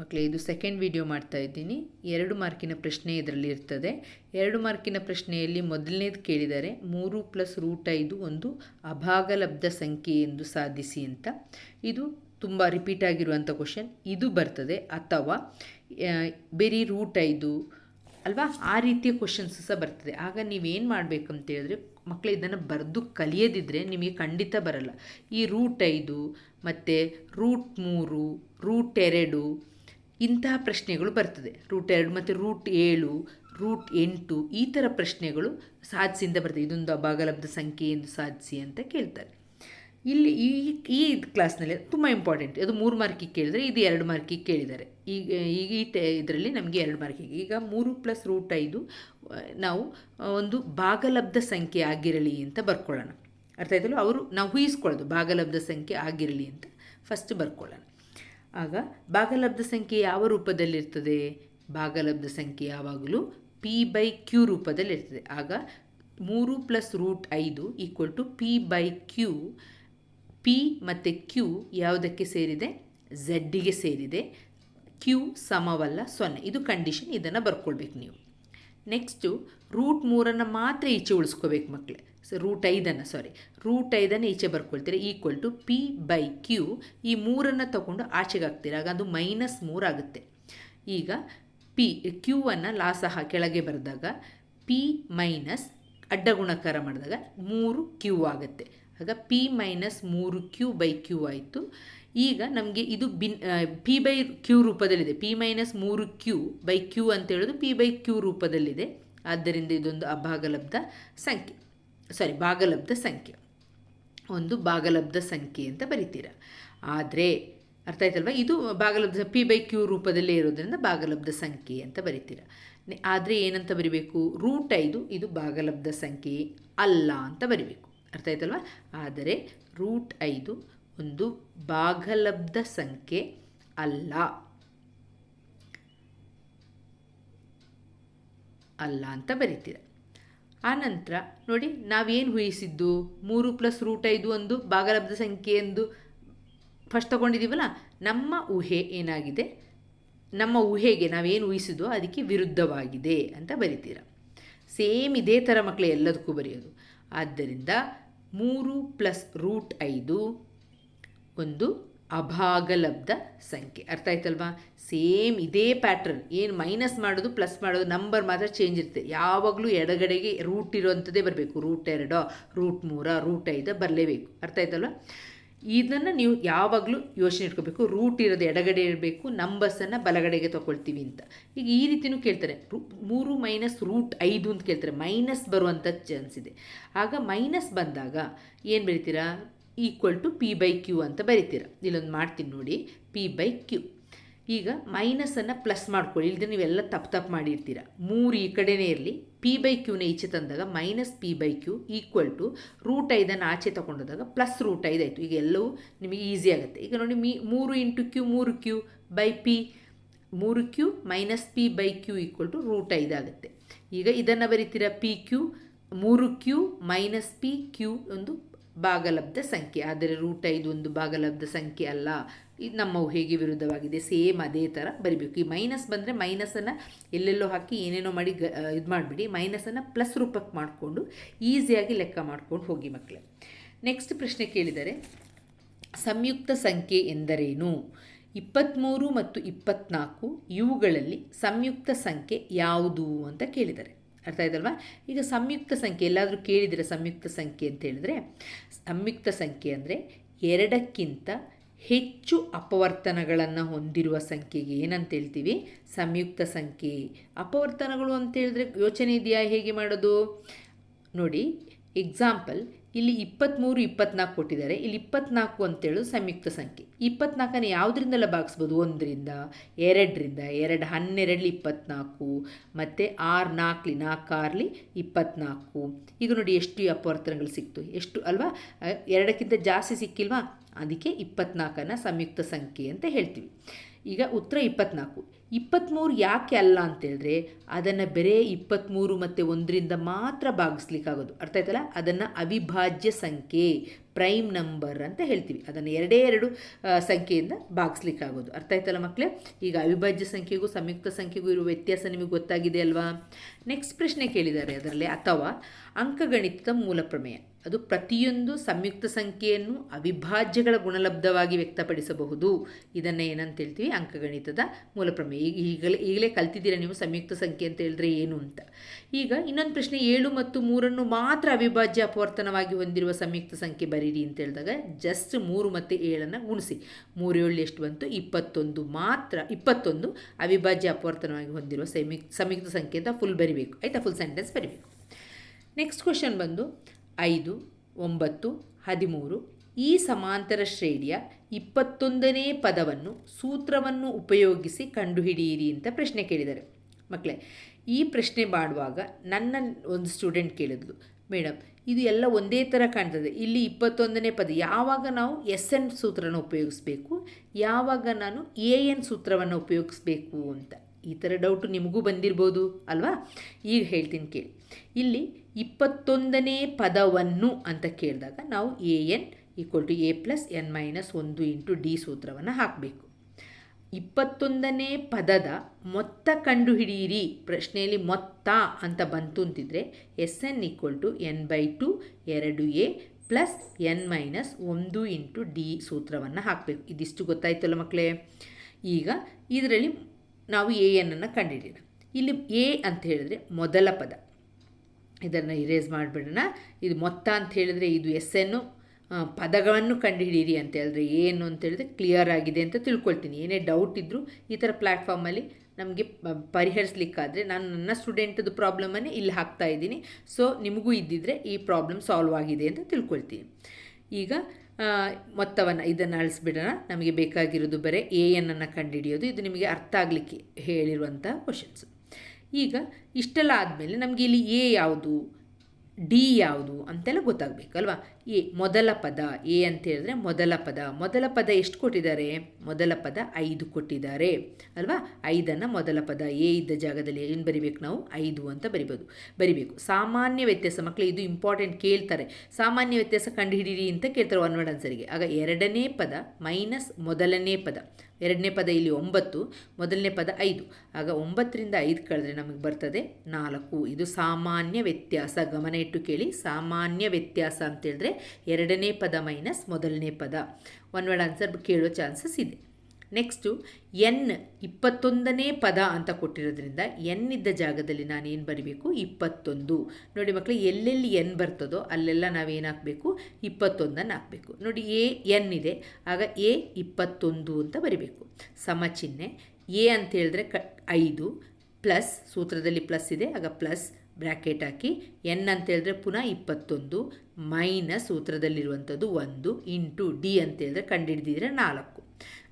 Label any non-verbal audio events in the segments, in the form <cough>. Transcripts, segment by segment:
ಮಕ್ಕಳೇ ಇದು second video ಮಾಡ್ತಾ ಇದ್ದೀನಿ. ಎರಡು ಮಾರ್ಕಿನ ಪ್ರಶ್ನೆ ಇದರಲ್ಲಿ ಇರ್ತದೆ. ಎರಡು ಮಾರ್ಕಿನ ಪ್ರಶ್ನೆಯಲ್ಲಿ ಮೊದಲನೇದು ಕೇಳಿದ್ದಾರೆ, ಮೂರು ಪ್ಲಸ್ ರೂಟ್ ಐದು ಒಂದು ಅಭಾಗಲಬ್ಧ ಸಂಖ್ಯೆ ಎಂದು ಸಾಧಿಸಿ ಅಂತ. ಇದು ತುಂಬ ರಿಪೀಟ್ ಆಗಿರುವಂಥ ಕ್ವಶನ್ ಇದು ಬರ್ತದೆ ಅಥವಾ ಬೇರೆ ರೂಟ್ ಐದು ಅಲ್ವಾ? ಆ ರೀತಿಯ ಕ್ವಶನ್ಸ್ ಸಹ ಬರ್ತದೆ. ಆಗ ನೀವೇನು ಮಾಡಬೇಕಂತ ಹೇಳಿದ್ರೆ ಮಕ್ಕಳು ಇದನ್ನು ಬರೆದು ಕಲಿಯದಿದ್ದರೆ ನಿಮಗೆ ಖಂಡಿತ ಬರಲ್ಲ. ಈ ರೂಟ್ ಐದು ಮತ್ತು ರೂಟ್ ಮೂರು, ರೂಟ್ ಎರಡು ಇಂತಹ ಪ್ರಶ್ನೆಗಳು ಬರ್ತದೆ. ರೂಟ್ ಎರಡು ಮತ್ತು ರೂಟ್ ಏಳು ರೂಟ್ ಎಂಟು ಈ ಥರ ಪ್ರಶ್ನೆಗಳು ಸಾಧಿಸಿಂದ ಬರ್ತದೆ. ಇದೊಂದು ಅಭಾಗಲಬ್ಧ ಸಂಖ್ಯೆ ಎಂದು ಸಾಧಿಸಿ ಅಂತ ಕೇಳ್ತಾರೆ. ಇಲ್ಲಿ ಈ ಈ ಕ್ಲಾಸ್ನಲ್ಲಿ ತುಂಬ ಇಂಪಾರ್ಟೆಂಟ್ ಅದು ಮೂರು ಮಾರ್ಕಿಗೆ ಕೇಳಿದರೆ ಇದು ಎರಡು ಮಾರ್ಕಿಗೆ ಕೇಳಿದ್ದಾರೆ. ಈಗ ಈ ಟೆ ಇದರಲ್ಲಿ ನಮಗೆ ಎರಡು ಮಾರ್ಕಿಗೆ ಈಗ ಮೂರು ಪ್ಲಸ್ ರೂಟ್ ಐದು, ನಾವು, ಒಂದು ಭಾಗಲಬ್ಧ ಸಂಖ್ಯೆ ಆಗಿರಲಿ ಅಂತ ಬರ್ಕೊಳ್ಳೋಣ. ಅರ್ಥ ಆಯ್ತಲ್ಲ ಅವರು ನಾವು ಊಹಿಸ್ಕೊಳ್ಳೋದು ಭಾಗಲಬ್ಧ ಸಂಖ್ಯೆ ಆಗಿರಲಿ ಅಂತ ಫಸ್ಟ್ ಬರ್ಕೊಳ್ಳೋಣ. ಆಗ ಭಾಗಲಬ್ಧ ಸಂಖ್ಯೆ ಯಾವ ರೂಪದಲ್ಲಿರ್ತದೆ? ಭಾಗಲಬ್ಧ ಸಂಖ್ಯೆ ಯಾವಾಗಲೂ ಪಿ ಬೈ ಕ್ಯೂ ರೂಪದಲ್ಲಿರ್ತದೆ. ಆಗ ಮೂರು ಪ್ಲಸ್ ರೂಟ್ ಐದು equal to P by Q P ಮತ್ತು ಕ್ಯೂ ಯಾವುದಕ್ಕೆ ಸೇರಿದೆ? ಝಡ್ಡಿಗೆ ಸೇರಿದೆ. ಕ್ಯೂ ಸಮವಲ್ಲ ಸೊನ್ನೆ. ಇದು ಕಂಡೀಷನ್ ಇದನ್ನು ಬರ್ಕೊಳ್ಬೇಕು ನೀವು. ನೆಕ್ಸ್ಟು ರೂಟ್ ಮೂರನ್ನು ಮಾತ್ರ ಈಚೆ ಉಳಿಸ್ಕೋಬೇಕು ಮಕ್ಕಳೇ ರೂಟ್ ಐದನ್ನು ಸಾರಿ ರೂಟ್ ಐದನ್ನು ಈಚೆ ಬರ್ಕೊಳ್ತೀರಾ? Equal to P by Q ಈ ಮೂರನ್ನು ತಗೊಂಡು ಆಚೆಗೆ ಹಾಕ್ತೀರ? ಆಗ ಅದು ಮೈನಸ್ ಮೂರಾಗುತ್ತೆ ಈಗ ಪಿ ಕ್ಯೂವನ್ನು ಲಾಸ ಹಾ ಕೆಳಗೆ ಬರೆದಾಗ ಪಿ ಮೈನಸ್ ಅಡ್ಡ ಗುಣಕಾರ ಮಾಡಿದಾಗ ಮೂರು ಕ್ಯೂ ಆಗುತ್ತೆ. ಆಗ ಪಿ ಮೈನಸ್ ಮೂರು ಕ್ಯೂ ಬೈ ಕ್ಯೂ ಆಯಿತು. ಈಗ ನಮಗೆ ಇದು ಬಿನ್ ಪಿ ಬೈ ಕ್ಯೂ ರೂಪದಲ್ಲಿದೆ. ಪಿ ಮೈನಸ್ ಮೂರು ಕ್ಯೂ ಬೈ ಕ್ಯೂ ಅಂತ ಹೇಳೋದು ಪಿ ಬೈ ಕ್ಯೂ ರೂಪದಲ್ಲಿದೆ. ಆದ್ದರಿಂದ ಇದೊಂದು ಅಭಾಗಲಬ್ಧ ಸಂಖ್ಯೆ. ಸಾರಿ ಭಾಗಲಬ್ಧ ಸಂಖ್ಯೆ. ಒಂದು ಭಾಗಲಬ್ಧ ಸಂಖ್ಯೆ ಅಂತ ಬರಿತೀರ. ಆದರೆ ಅರ್ಥ ಆಯ್ತಲ್ವಾ? ಇದು ಭಾಗಲಬ್ಧ ಪಿ ಬೈ ಕ್ಯೂ ರೂಪದಲ್ಲೇ ಇರೋದ್ರಿಂದ ಭಾಗಲಬ್ಧ ಸಂಖ್ಯೆ ಅಂತ ಬರಿತೀರ. ಆದರೆ ಏನಂತ ಬರಿಬೇಕು? ರೂಟ್ ಐದು, ಇದು ಭಾಗಲಬ್ಧ ಸಂಖ್ಯೆ ಅಲ್ಲ ಅಂತ ಬರಿಬೇಕು. ಅರ್ಥ ಆಯ್ತಲ್ವಾ? ಆದರೆ ರೂಟ್ ಐದು ಒಂದು ಭಾಗಲಬ್ಧ ಸಂಖ್ಯೆ ಅಲ್ಲ. ಅಲ್ಲ ಅಂತ ಬರಿತೀರ. ಆನಂತರ ನೋಡಿ, ನಾವೇನು ಊಹಿಸಿದ್ದು? ಮೂರು ಪ್ಲಸ್ ರೂಟ್ ಐದು ಒಂದು ಭಾಗಲಬ್ಧ ಸಂಖ್ಯೆ ಎಂದು ಫಸ್ಟ್ ತಗೊಂಡಿದ್ದೀವಲ್ಲ ನಮ್ಮ ಊಹೆ ಏನಾಗಿದೆ? ನಮ್ಮ ಊಹೆಗೆ ನಾವೇನು ಊಹಿಸಿದೋ ಅದಕ್ಕೆ ವಿರುದ್ಧವಾಗಿದೆ ಅಂತ ಬರಿತೀರ. ಸೇಮ್ ಇದೇ ಥರ ಮಕ್ಕಳು ಎಲ್ಲದಕ್ಕೂ ಬರೆಯೋದು. ಆದ್ದರಿಂದ ಮೂರು ಪ್ಲಸ್ ರೂಟ್ ಐದು ಒಂದು ಅಭಾಗಲಬ್ಧ ಸಂಖ್ಯೆ. ಅರ್ಥ ಆಯ್ತಲ್ವಾ? ಸೇಮ್ ಇದೇ ಪ್ಯಾಟ್ರನ್ ಏನು ಮೈನಸ್ ಮಾಡೋದು ಪ್ಲಸ್ ಮಾಡೋದು ನಂಬರ್ ಮಾತ್ರ ಚೇಂಜ್ ಇರುತ್ತೆ. ಯಾವಾಗಲೂ ಎಡಗಡೆಗೆ ರೂಟ್ ಇರೋವಂಥದ್ದೇ ಬರಬೇಕು. ರೂಟ್ ಎರಡೋ ರೂಟ್ ಮೂರ ರೂಟ್ ಐದು ಬರಲೇಬೇಕು. ಅರ್ಥ ಆಯ್ತಲ್ವಾ? ಇದನ್ನು ನೀವು ಯಾವಾಗಲೂ ಯೋಚನೆ ಇಟ್ಕೋಬೇಕು. ರೂಟ್ ಇರೋದು ಎಡಗಡೆ ಇರಬೇಕು ನಂಬರ್ಸನ್ನು ಬಲಗಡೆಗೆ ತೊಗೊಳ್ತೀವಿ ಅಂತ. ಈಗ ಈ ರೀತಿಯೂ ಕೇಳ್ತಾರೆ. ಮೂರು ಮೈನಸ್ ರೂಟ್ ಐದು ಅಂತ ಕೇಳ್ತಾರೆ. ಮೈನಸ್ ಬರುವಂಥ ಚಾನ್ಸ್ ಇದೆ. ಆಗ ಮೈನಸ್ ಬಂದಾಗ ಏನು ಬರಿತೀರಾ equal to P by Q ಅಂತ ಬರಿತೀರ. ಇಲ್ಲೊಂದು ಮಾಡ್ತೀನಿ ನೋಡಿ. ಪಿ ಬೈ ಕ್ಯೂ ಈಗ ಮೈನಸನ್ನು ಪ್ಲಸ್ ಮಾಡ್ಕೊಳ್ಳಿ. ಇಲ್ಲದೆ ನೀವೆಲ್ಲ ತಪ್ಪು ತಪ್ಪು ಮಾಡಿರ್ತೀರ. ಮೂರು ಈ ಕಡೆನೇ ಇರಲಿ. ಪಿ ಬೈ ಕ್ಯೂನ ಈಚೆ ತಂದಾಗ minus P by Q equal to root ಐದನ್ನು ಆಚೆ ತಗೊಂಡೋದಾಗ ಪ್ಲಸ್ ರೂಟ್ ಐದು ಆಯಿತು. ಈಗ ಎಲ್ಲವೂ ನಿಮಗೆ ಈಸಿ ಆಗುತ್ತೆ. ಈಗ ನೋಡಿ ಮೀ, ಮೂರು ಇಂಟು ಕ್ಯೂ ಮೂರು ಕ್ಯೂ ಬೈ ಪಿ ಮೂರು Q minus P by Q equal to root ಐದು ಆಗುತ್ತೆ. ಈಗ ಇದನ್ನು ಬರಿತೀರ ಪಿ ಕ್ಯೂ ಮೂರು ಕ್ಯೂ ಮೈನಸ್ ಪಿ ಕ್ಯೂ ಒಂದು ಭಾಗಲಬ್ಧ ಸಂಖ್ಯೆ. ಆದರೆ ರೂಟ್ ಐದು ಒಂದು ಭಾಗಲಬ್ಧ ಸಂಖ್ಯೆ ಅಲ್ಲ. ಇದು ನಮ್ಮ ಹೇಗೆ ವಿರುದ್ಧವಾಗಿದೆ? ಸೇಮ್ ಅದೇ ಥರ ಬರಿಬೇಕು. ಈ ಮೈನಸ್ ಬಂದರೆ ಮೈನಸನ್ನು ಎಲ್ಲೆಲ್ಲೋ ಹಾಕಿ ಏನೇನೋ ಮಾಡಿ ಗ ಇದು ಮಾಡಿಬಿಡಿ. ಮೈನಸನ್ನು ಪ್ಲಸ್ ರೂಪಕ್ಕೆ ಮಾಡಿಕೊಂಡು ಈಸಿಯಾಗಿ ಲೆಕ್ಕ ಮಾಡ್ಕೊಂಡು ಹೋಗಿ ಮಕ್ಕಳೇ ನೆಕ್ಸ್ಟ್ ಪ್ರಶ್ನೆ ಕೇಳಿದರೆ, ಸಂಯುಕ್ತ ಸಂಖ್ಯೆ ಎಂದರೇನು? ಇಪ್ಪತ್ತ್ಮೂರು ಮತ್ತು ಇಪ್ಪತ್ತ್ನಾಲ್ಕು ಇವುಗಳಲ್ಲಿ ಸಂಯುಕ್ತ ಸಂಖ್ಯೆ ಯಾವುದು ಅಂತ ಕೇಳಿದ್ದಾರೆ ಅರ್ಥ ಆಯ್ತಲ್ವಾ? ಈಗ ಸಂಯುಕ್ತ ಸಂಖ್ಯೆ, ಎಲ್ಲಾದರೂ ಕೇಳಿದರೆ ಸಂಯುಕ್ತ ಸಂಖ್ಯೆ ಅಂತ ಹೇಳಿದ್ರೆ? ಸಂಯುಕ್ತ ಸಂಖ್ಯೆ ಅಂದರೆ ಎರಡಕ್ಕಿಂತ ಹೆಚ್ಚು ಅಪವರ್ತನಗಳನ್ನು ಹೊಂದಿರುವ ಸಂಖ್ಯೆಗೆ ಏನಂತ ಹೇಳ್ತೀವಿ? ಸಂಯುಕ್ತ ಸಂಖ್ಯೆ. ಅಪವರ್ತನಗಳು ಅಂತ ಹೇಳಿದ್ರೆ ಯೋಚನೆ ಇದೆಯಾ ಹೇಗೆ ಮಾಡೋದು? ನೋಡಿ ಎಕ್ಸಾಂಪಲ್ ಇಲ್ಲಿ ಇಪ್ಪತ್ತ್ಮೂರು ಇಪ್ಪತ್ನಾಲ್ಕು ಕೊಟ್ಟಿದ್ದಾರೆ. ಇಲ್ಲಿ ಇಪ್ಪತ್ನಾಲ್ಕು ಅಂತೇಳು ಸಂಯುಕ್ತ ಸಂಖ್ಯೆ. ಇಪ್ಪತ್ನಾಲ್ಕನ್ನು ಯಾವುದರಿಂದೆಲ್ಲ ಭಾಗಿಸ್ಬೋದು? ಒಂದರಿಂದ, ಎರಡರಿಂದ, ಎರಡು ಹನ್ನೆರಡಲಿ ಇಪ್ಪತ್ನಾಲ್ಕು, ಮತ್ತು ಆರು ನಾಲ್ಕಲಿ ನಾಲ್ಕಾರಲಿ ಇಪ್ಪತ್ನಾಲ್ಕು. ಈಗ ನೋಡಿ ಎಷ್ಟು ಅಪವರ್ತನಗಳು ಸಿಕ್ತು. ಎಷ್ಟು ಅಲ್ವಾ? ಎರಡಕ್ಕಿಂತ ಜಾಸ್ತಿ ಸಿಕ್ಕಿಲ್ವಾ? ಅದಕ್ಕೆ ಇಪ್ಪತ್ನಾಲ್ಕನ್ನು ಸಂಯುಕ್ತ ಸಂಖ್ಯೆ ಅಂತ ಹೇಳ್ತೀವಿ. ಈಗ ಉತ್ತರ ಇಪ್ಪತ್ನಾಲ್ಕು. ಇಪ್ಪತ್ತ್ಮೂರು ಯಾಕೆ ಅಲ್ಲ ಅಂತೇಳಿದ್ರೆ ಅದನ್ನು ಬೇರೆ ಇಪ್ಪತ್ತ್ಮೂರು ಮತ್ತು ಒಂದರಿಂದ ಮಾತ್ರ ಭಾಗಿಸ್ಲಿಕ್ಕಾಗೋದು. ಅರ್ಥ ಆಯ್ತಲ್ಲ? ಅದನ್ನು ಅವಿಭಾಜ್ಯ ಸಂಖ್ಯೆ ಪ್ರೈಮ್ ನಂಬರ್ ಅಂತ ಹೇಳ್ತೀವಿ. ಅದನ್ನು ಎರಡೇ ಎರಡು ಸಂಖ್ಯೆಯಿಂದ ಭಾಗಿಸ್ಲಿಕ್ಕಾಗೋದು. ಅರ್ಥ ಆಯ್ತಲ್ಲ ಮಕ್ಕಳೇ ಈಗ ಅವಿಭಾಜ್ಯ ಸಂಖ್ಯೆಗೂ ಸಂಯುಕ್ತ ಸಂಖ್ಯೆಗೂ ಇರುವ ವ್ಯತ್ಯಾಸ ನಿಮಗೆ ಗೊತ್ತಾಗಿದೆ ಅಲ್ವಾ? ನೆಕ್ಸ್ಟ್ ಪ್ರಶ್ನೆ ಕೇಳಿದ್ದಾರೆ ಅದರಲ್ಲಿ. ಅಥವಾ ಅಂಕಗಣಿತದ ಮೂಲ ಪ್ರಮೇಯ. ಅದು ಪ್ರತಿಯೊಂದು ಸಂಯುಕ್ತ ಸಂಖ್ಯೆಯನ್ನು ಅವಿಭಾಜ್ಯಗಳ ಗುಣಲಬ್ಧವಾಗಿ ವ್ಯಕ್ತಪಡಿಸಬಹುದು. ಇದನ್ನು ಏನಂತ ಹೇಳ್ತೀವಿ? ಅಂಕಗಣಿತದ ಮೂಲ ಪ್ರಮೇಯ. ಈಗ ಈಗಲೇ ಈಗಲೇ ಕಲ್ತಿದ್ದೀರ ನೀವು ಸಂಯುಕ್ತ ಸಂಖ್ಯೆ ಅಂತ ಹೇಳಿದ್ರೆ ಏನು ಅಂತ? ಈಗ ಇನ್ನೊಂದು ಪ್ರಶ್ನೆ, ಏಳು ಮತ್ತು ಮೂರನ್ನು ಮಾತ್ರ ಅವಿಭಾಜ್ಯ ಅಪವರ್ತನವಾಗಿ ಹೊಂದಿರುವ ಸಂಯುಕ್ತ ಸಂಖ್ಯೆ ಬರೀರಿ ಅಂತ ಹೇಳಿದಾಗ ಜಸ್ಟ್ ಮೂರು ಮತ್ತು ಏಳನ್ನು ಗುಣಿಸಿ. ಮೂರು ಏಳು ಎಷ್ಟು ಬಂತು? ಇಪ್ಪತ್ತೊಂದು ಮಾತ್ರ, ಇಪ್ಪತ್ತೊಂದು ಅವಿಭಾಜ್ಯ ಅಪವರ್ತನವಾಗಿ ಹೊಂದಿರುವ ಸಂಯುಕ್ ಸಂಯುಕ್ತ ಸಂಖ್ಯೆ ಅಂತ ಫುಲ್ ಬರಿಬೇಕು. ಆಯಿತಾ? ಫುಲ್ ಸೆಂಟೆನ್ಸ್ ಬರಿಬೇಕು. ನೆಕ್ಸ್ಟ್ ಕ್ವೆಶನ್ ಬಂದು ಐದು, ಒಂಬತ್ತು, ಹದಿಮೂರು ಈ ಸಮಾಂತರ ಶ್ರೇಣಿಯ ಇಪ್ಪತ್ತೊಂದನೇ ಪದವನ್ನು ಸೂತ್ರವನ್ನು ಉಪಯೋಗಿಸಿ ಕಂಡುಹಿಡಿಯಿರಿ ಅಂತ ಪ್ರಶ್ನೆ ಕೇಳಿದ್ದಾರೆ. ಮಕ್ಕಳೇ, ಈ ಪ್ರಶ್ನೆ ಮಾಡುವಾಗ ನನ್ನ ಒಂದು ಸ್ಟೂಡೆಂಟ್ ಕೇಳಿದ್ಲು ಮೇಡಮ್ ಇದು ಎಲ್ಲ ಒಂದೇ ಥರ ಕಾಣ್ತದೆ. ಇಲ್ಲಿ ಇಪ್ಪತ್ತೊಂದನೇ ಪದ ಯಾವಾಗ ನಾವು ಎಸ್ ಎನ್ ಸೂತ್ರನ ಉಪಯೋಗಿಸ್ಬೇಕು, ಯಾವಾಗ ನಾನು ಎ ಎನ್ ಸೂತ್ರವನ್ನು ಉಪಯೋಗಿಸ್ಬೇಕು ಅಂತ? ಈ ಥರ ಡೌಟು ನಿಮಗೂ ಬಂದಿರ್ಬೋದು, ಅಲ್ವಾ? ಈಗ ಹೇಳ್ತೀನಿ ಕೇಳಿ. ಇಲ್ಲಿ ಇಪ್ಪತ್ತೊಂದನೇ ಪದವನ್ನು ಅಂತ ಕೇಳಿದಾಗ ನಾವು A N equal to A plus N minus ಒಂದು ಇಂಟು ಡಿ ಸೂತ್ರವನ್ನು ಹಾಕಬೇಕು. ಇಪ್ಪತ್ತೊಂದನೇ ಪದದ ಮೊತ್ತ ಕಂಡುಹಿಡಿಯಿರಿ. ಪ್ರಶ್ನೆಯಲ್ಲಿ ಮೊತ್ತ ಅಂತ ಬಂತು ಅಂತಿದ್ರೆ S N equal to N by two ಎರಡು ಎ ಪ್ಲಸ್ ಎನ್ ಮೈನಸ್ ಒಂದು ಇಂಟು ಡಿ ಸೂತ್ರವನ್ನು ಹಾಕಬೇಕು. ಇದಿಷ್ಟು ಗೊತ್ತಾಯ್ತಲ್ಲ ಮಕ್ಕಳೇ ಈಗ ಇದರಲ್ಲಿ ನಾವು ಎ ಎನ್ನನ್ನು ಕಂಡುಹಿಡಿಯೋಣ ಇಲ್ಲಿ ಎ ಅಂತ ಹೇಳಿದ್ರೆ ಮೊದಲ ಪದ. ಇದನ್ನು ಇರೇಸ್ ಮಾಡಿಬಿಡೋಣ. ಇದು ಮೊತ್ತ ಅಂತ ಹೇಳಿದ್ರೆ ಇದು ಎಸ್ ಎನ್ನು ಪದಗಳನ್ನು ಕಂಡುಹಿಡೀರಿ ಅಂತ ಹೇಳಿದ್ರೆ ಏನು ಅಂತ ಹೇಳಿದ್ರೆ ಕ್ಲಿಯರ್ ಆಗಿದೆ ಅಂತ ತಿಳ್ಕೊಳ್ತೀನಿ. ಏನೇ ಡೌಟ್ ಇದ್ದರೂ ಈ ಥರ ಪ್ಲ್ಯಾಟ್ಫಾರ್ಮಲ್ಲಿ ನಮಗೆ ಪರಿಹರಿಸ್ಲಿಕ್ಕಾದರೆ ನಾನು ನನ್ನ ಸ್ಟೂಡೆಂಟದು ಪ್ರಾಬ್ಲಮನ್ನೇ ಇಲ್ಲಿ ಹಾಕ್ತಾ ಇದ್ದೀನಿ. ಸೊ ನಿಮಗೂ ಇದ್ದಿದ್ರೆ ಈ ಪ್ರಾಬ್ಲಮ್ ಸಾಲ್ವ್ ಆಗಿದೆ ಅಂತ ತಿಳ್ಕೊಳ್ತೀನಿ. ಈಗ ಮೊತ್ತವನ್ನು ಇದನ್ನು ಅಳಿಸ್ಬಿಡೋಣ. ನಮಗೆ ಬೇಕಾಗಿರೋದು ಬರೀ ಎ ಎನ್ನನ್ನು ಕಂಡುಹಿಡಿಯೋದು. ಇದು ನಿಮಗೆ ಅರ್ಥ ಆಗಲಿಕ್ಕೆ ಹೇಳಿರುವಂಥ ಕ್ವಶನ್ಸ್ ಈಗ ಇಷ್ಟೆಲ್ಲ ಆದಮೇಲೆ ನಮಗೆ ಇಲ್ಲಿ ಎ ಯಾವುದು? ಡಿ ಯಾವುದು ಅಂತೆಲ್ಲ ಗೊತ್ತಾಗಬೇಕಲ್ವಾ ಎ ಮೊದಲ ಪದ, ಎ ಅಂತ ಹೇಳಿದ್ರೆ ಮೊದಲ ಪದ. ಮೊದಲ ಪದ ಎಷ್ಟು ಕೊಟ್ಟಿದ್ದಾರೆ? ಮೊದಲ ಪದ ಐದು ಕೊಟ್ಟಿದ್ದಾರೆ ಅಲ್ವಾ? ಐದನ್ನು ಮೊದಲ ಪದ ಎ ಇದ್ದ ಜಾಗದಲ್ಲಿ ಏನು ಬರಿಬೇಕು ನಾವು? ಐದು ಅಂತ ಬರಿಬೋದು. ಬರಿಬೇಕು. ಸಾಮಾನ್ಯ ವ್ಯತ್ಯಾಸ ಮಕ್ಕಳು ಇದು ಇಂಪಾರ್ಟೆಂಟ್ ಕೇಳ್ತಾರೆ. ಸಾಮಾನ್ಯ ವ್ಯತ್ಯಾಸ ಕಂಡುಹಿಡೀರಿ ಅಂತ ಕೇಳ್ತಾರೆ ಒನ್ ವರ್ಡ್ ಆನ್ಸರಿಗೆ ಆಗ ಎರಡನೇ ಪದ ಮೈನಸ್ ಮೊದಲನೇ ಪದ. ಎರಡನೇ ಪದ ಇಲ್ಲಿ ಒಂಬತ್ತು, ಮೊದಲನೇ ಪದ ಐದು. ಆಗ ಒಂಬತ್ತರಿಂದ ಐದು ಕಳೆದ್ರೆ ನಮಗೆ ಬರ್ತದೆ ನಾಲ್ಕು. ಇದು ಸಾಮಾನ್ಯ ವ್ಯತ್ಯಾಸ. ಗಮನ ಇಟ್ಟು ಕೇಳಿ. ಸಾಮಾನ್ಯ ವ್ಯತ್ಯಾಸ ಅಂತೇಳಿದ್ರೆ ಎರಡನೇ ಪದ ಮೈನಸ್ ಮೊದಲನೇ ಪದ. ಒನ್ ವರ್ಡ್ ಆನ್ಸರ್ ಕೇಳೋ ಚಾನ್ಸಸ್ ಇದೆ. ನೆಕ್ಸ್ಟು ಎನ್ ಇಪ್ಪತ್ತೊಂದನೇ ಪದ ಅಂತ ಕೊಟ್ಟಿರೋದ್ರಿಂದ ಎನ್ ಇದ್ದ ಜಾಗದಲ್ಲಿ ನಾನು ಏನು ಬರಿಬೇಕು? ಇಪ್ಪತ್ತೊಂದು. ನೋಡಿ ಮಕ್ಕಳು ಎಲ್ಲೆಲ್ಲಿ ಎನ್ ಬರ್ತದೋ ಅಲ್ಲೆಲ್ಲ ನಾವೇನು ಹಾಕಬೇಕು? ಇಪ್ಪತ್ತೊಂದನ್ನು ಹಾಕಬೇಕು. ನೋಡಿ ಎ ಎನ್ ಇದೆ. ಆಗ ಎ ಇಪ್ಪತ್ತೊಂದು ಅಂತ ಬರಿಬೇಕು. ಸಮಚಿಹ್ನೆ ಎ ಅಂತ ಹೇಳಿದ್ರೆ ಕ, ಐದು ಪ್ಲಸ್ ಸೂತ್ರದಲ್ಲಿ ಪ್ಲಸ್ ಇದೆ. ಆಗ ಪ್ಲಸ್ ಬ್ರ್ಯಾಕೆಟ್ ಹಾಕಿ ಎನ್ ಅಂತ ಹೇಳಿದ್ರೆ ಪುನಃ ಇಪ್ಪತ್ತೊಂದು. ಮೈನಸ್ ಸೂತ್ರದಲ್ಲಿರುವಂಥದ್ದು ಒಂದು. ಇಂಟು ಡಿ ಅಂತ ಹೇಳಿದ್ರೆ ಕಂಡುಹಿಡಿದಿದ್ರೆ ನಾಲ್ಕು.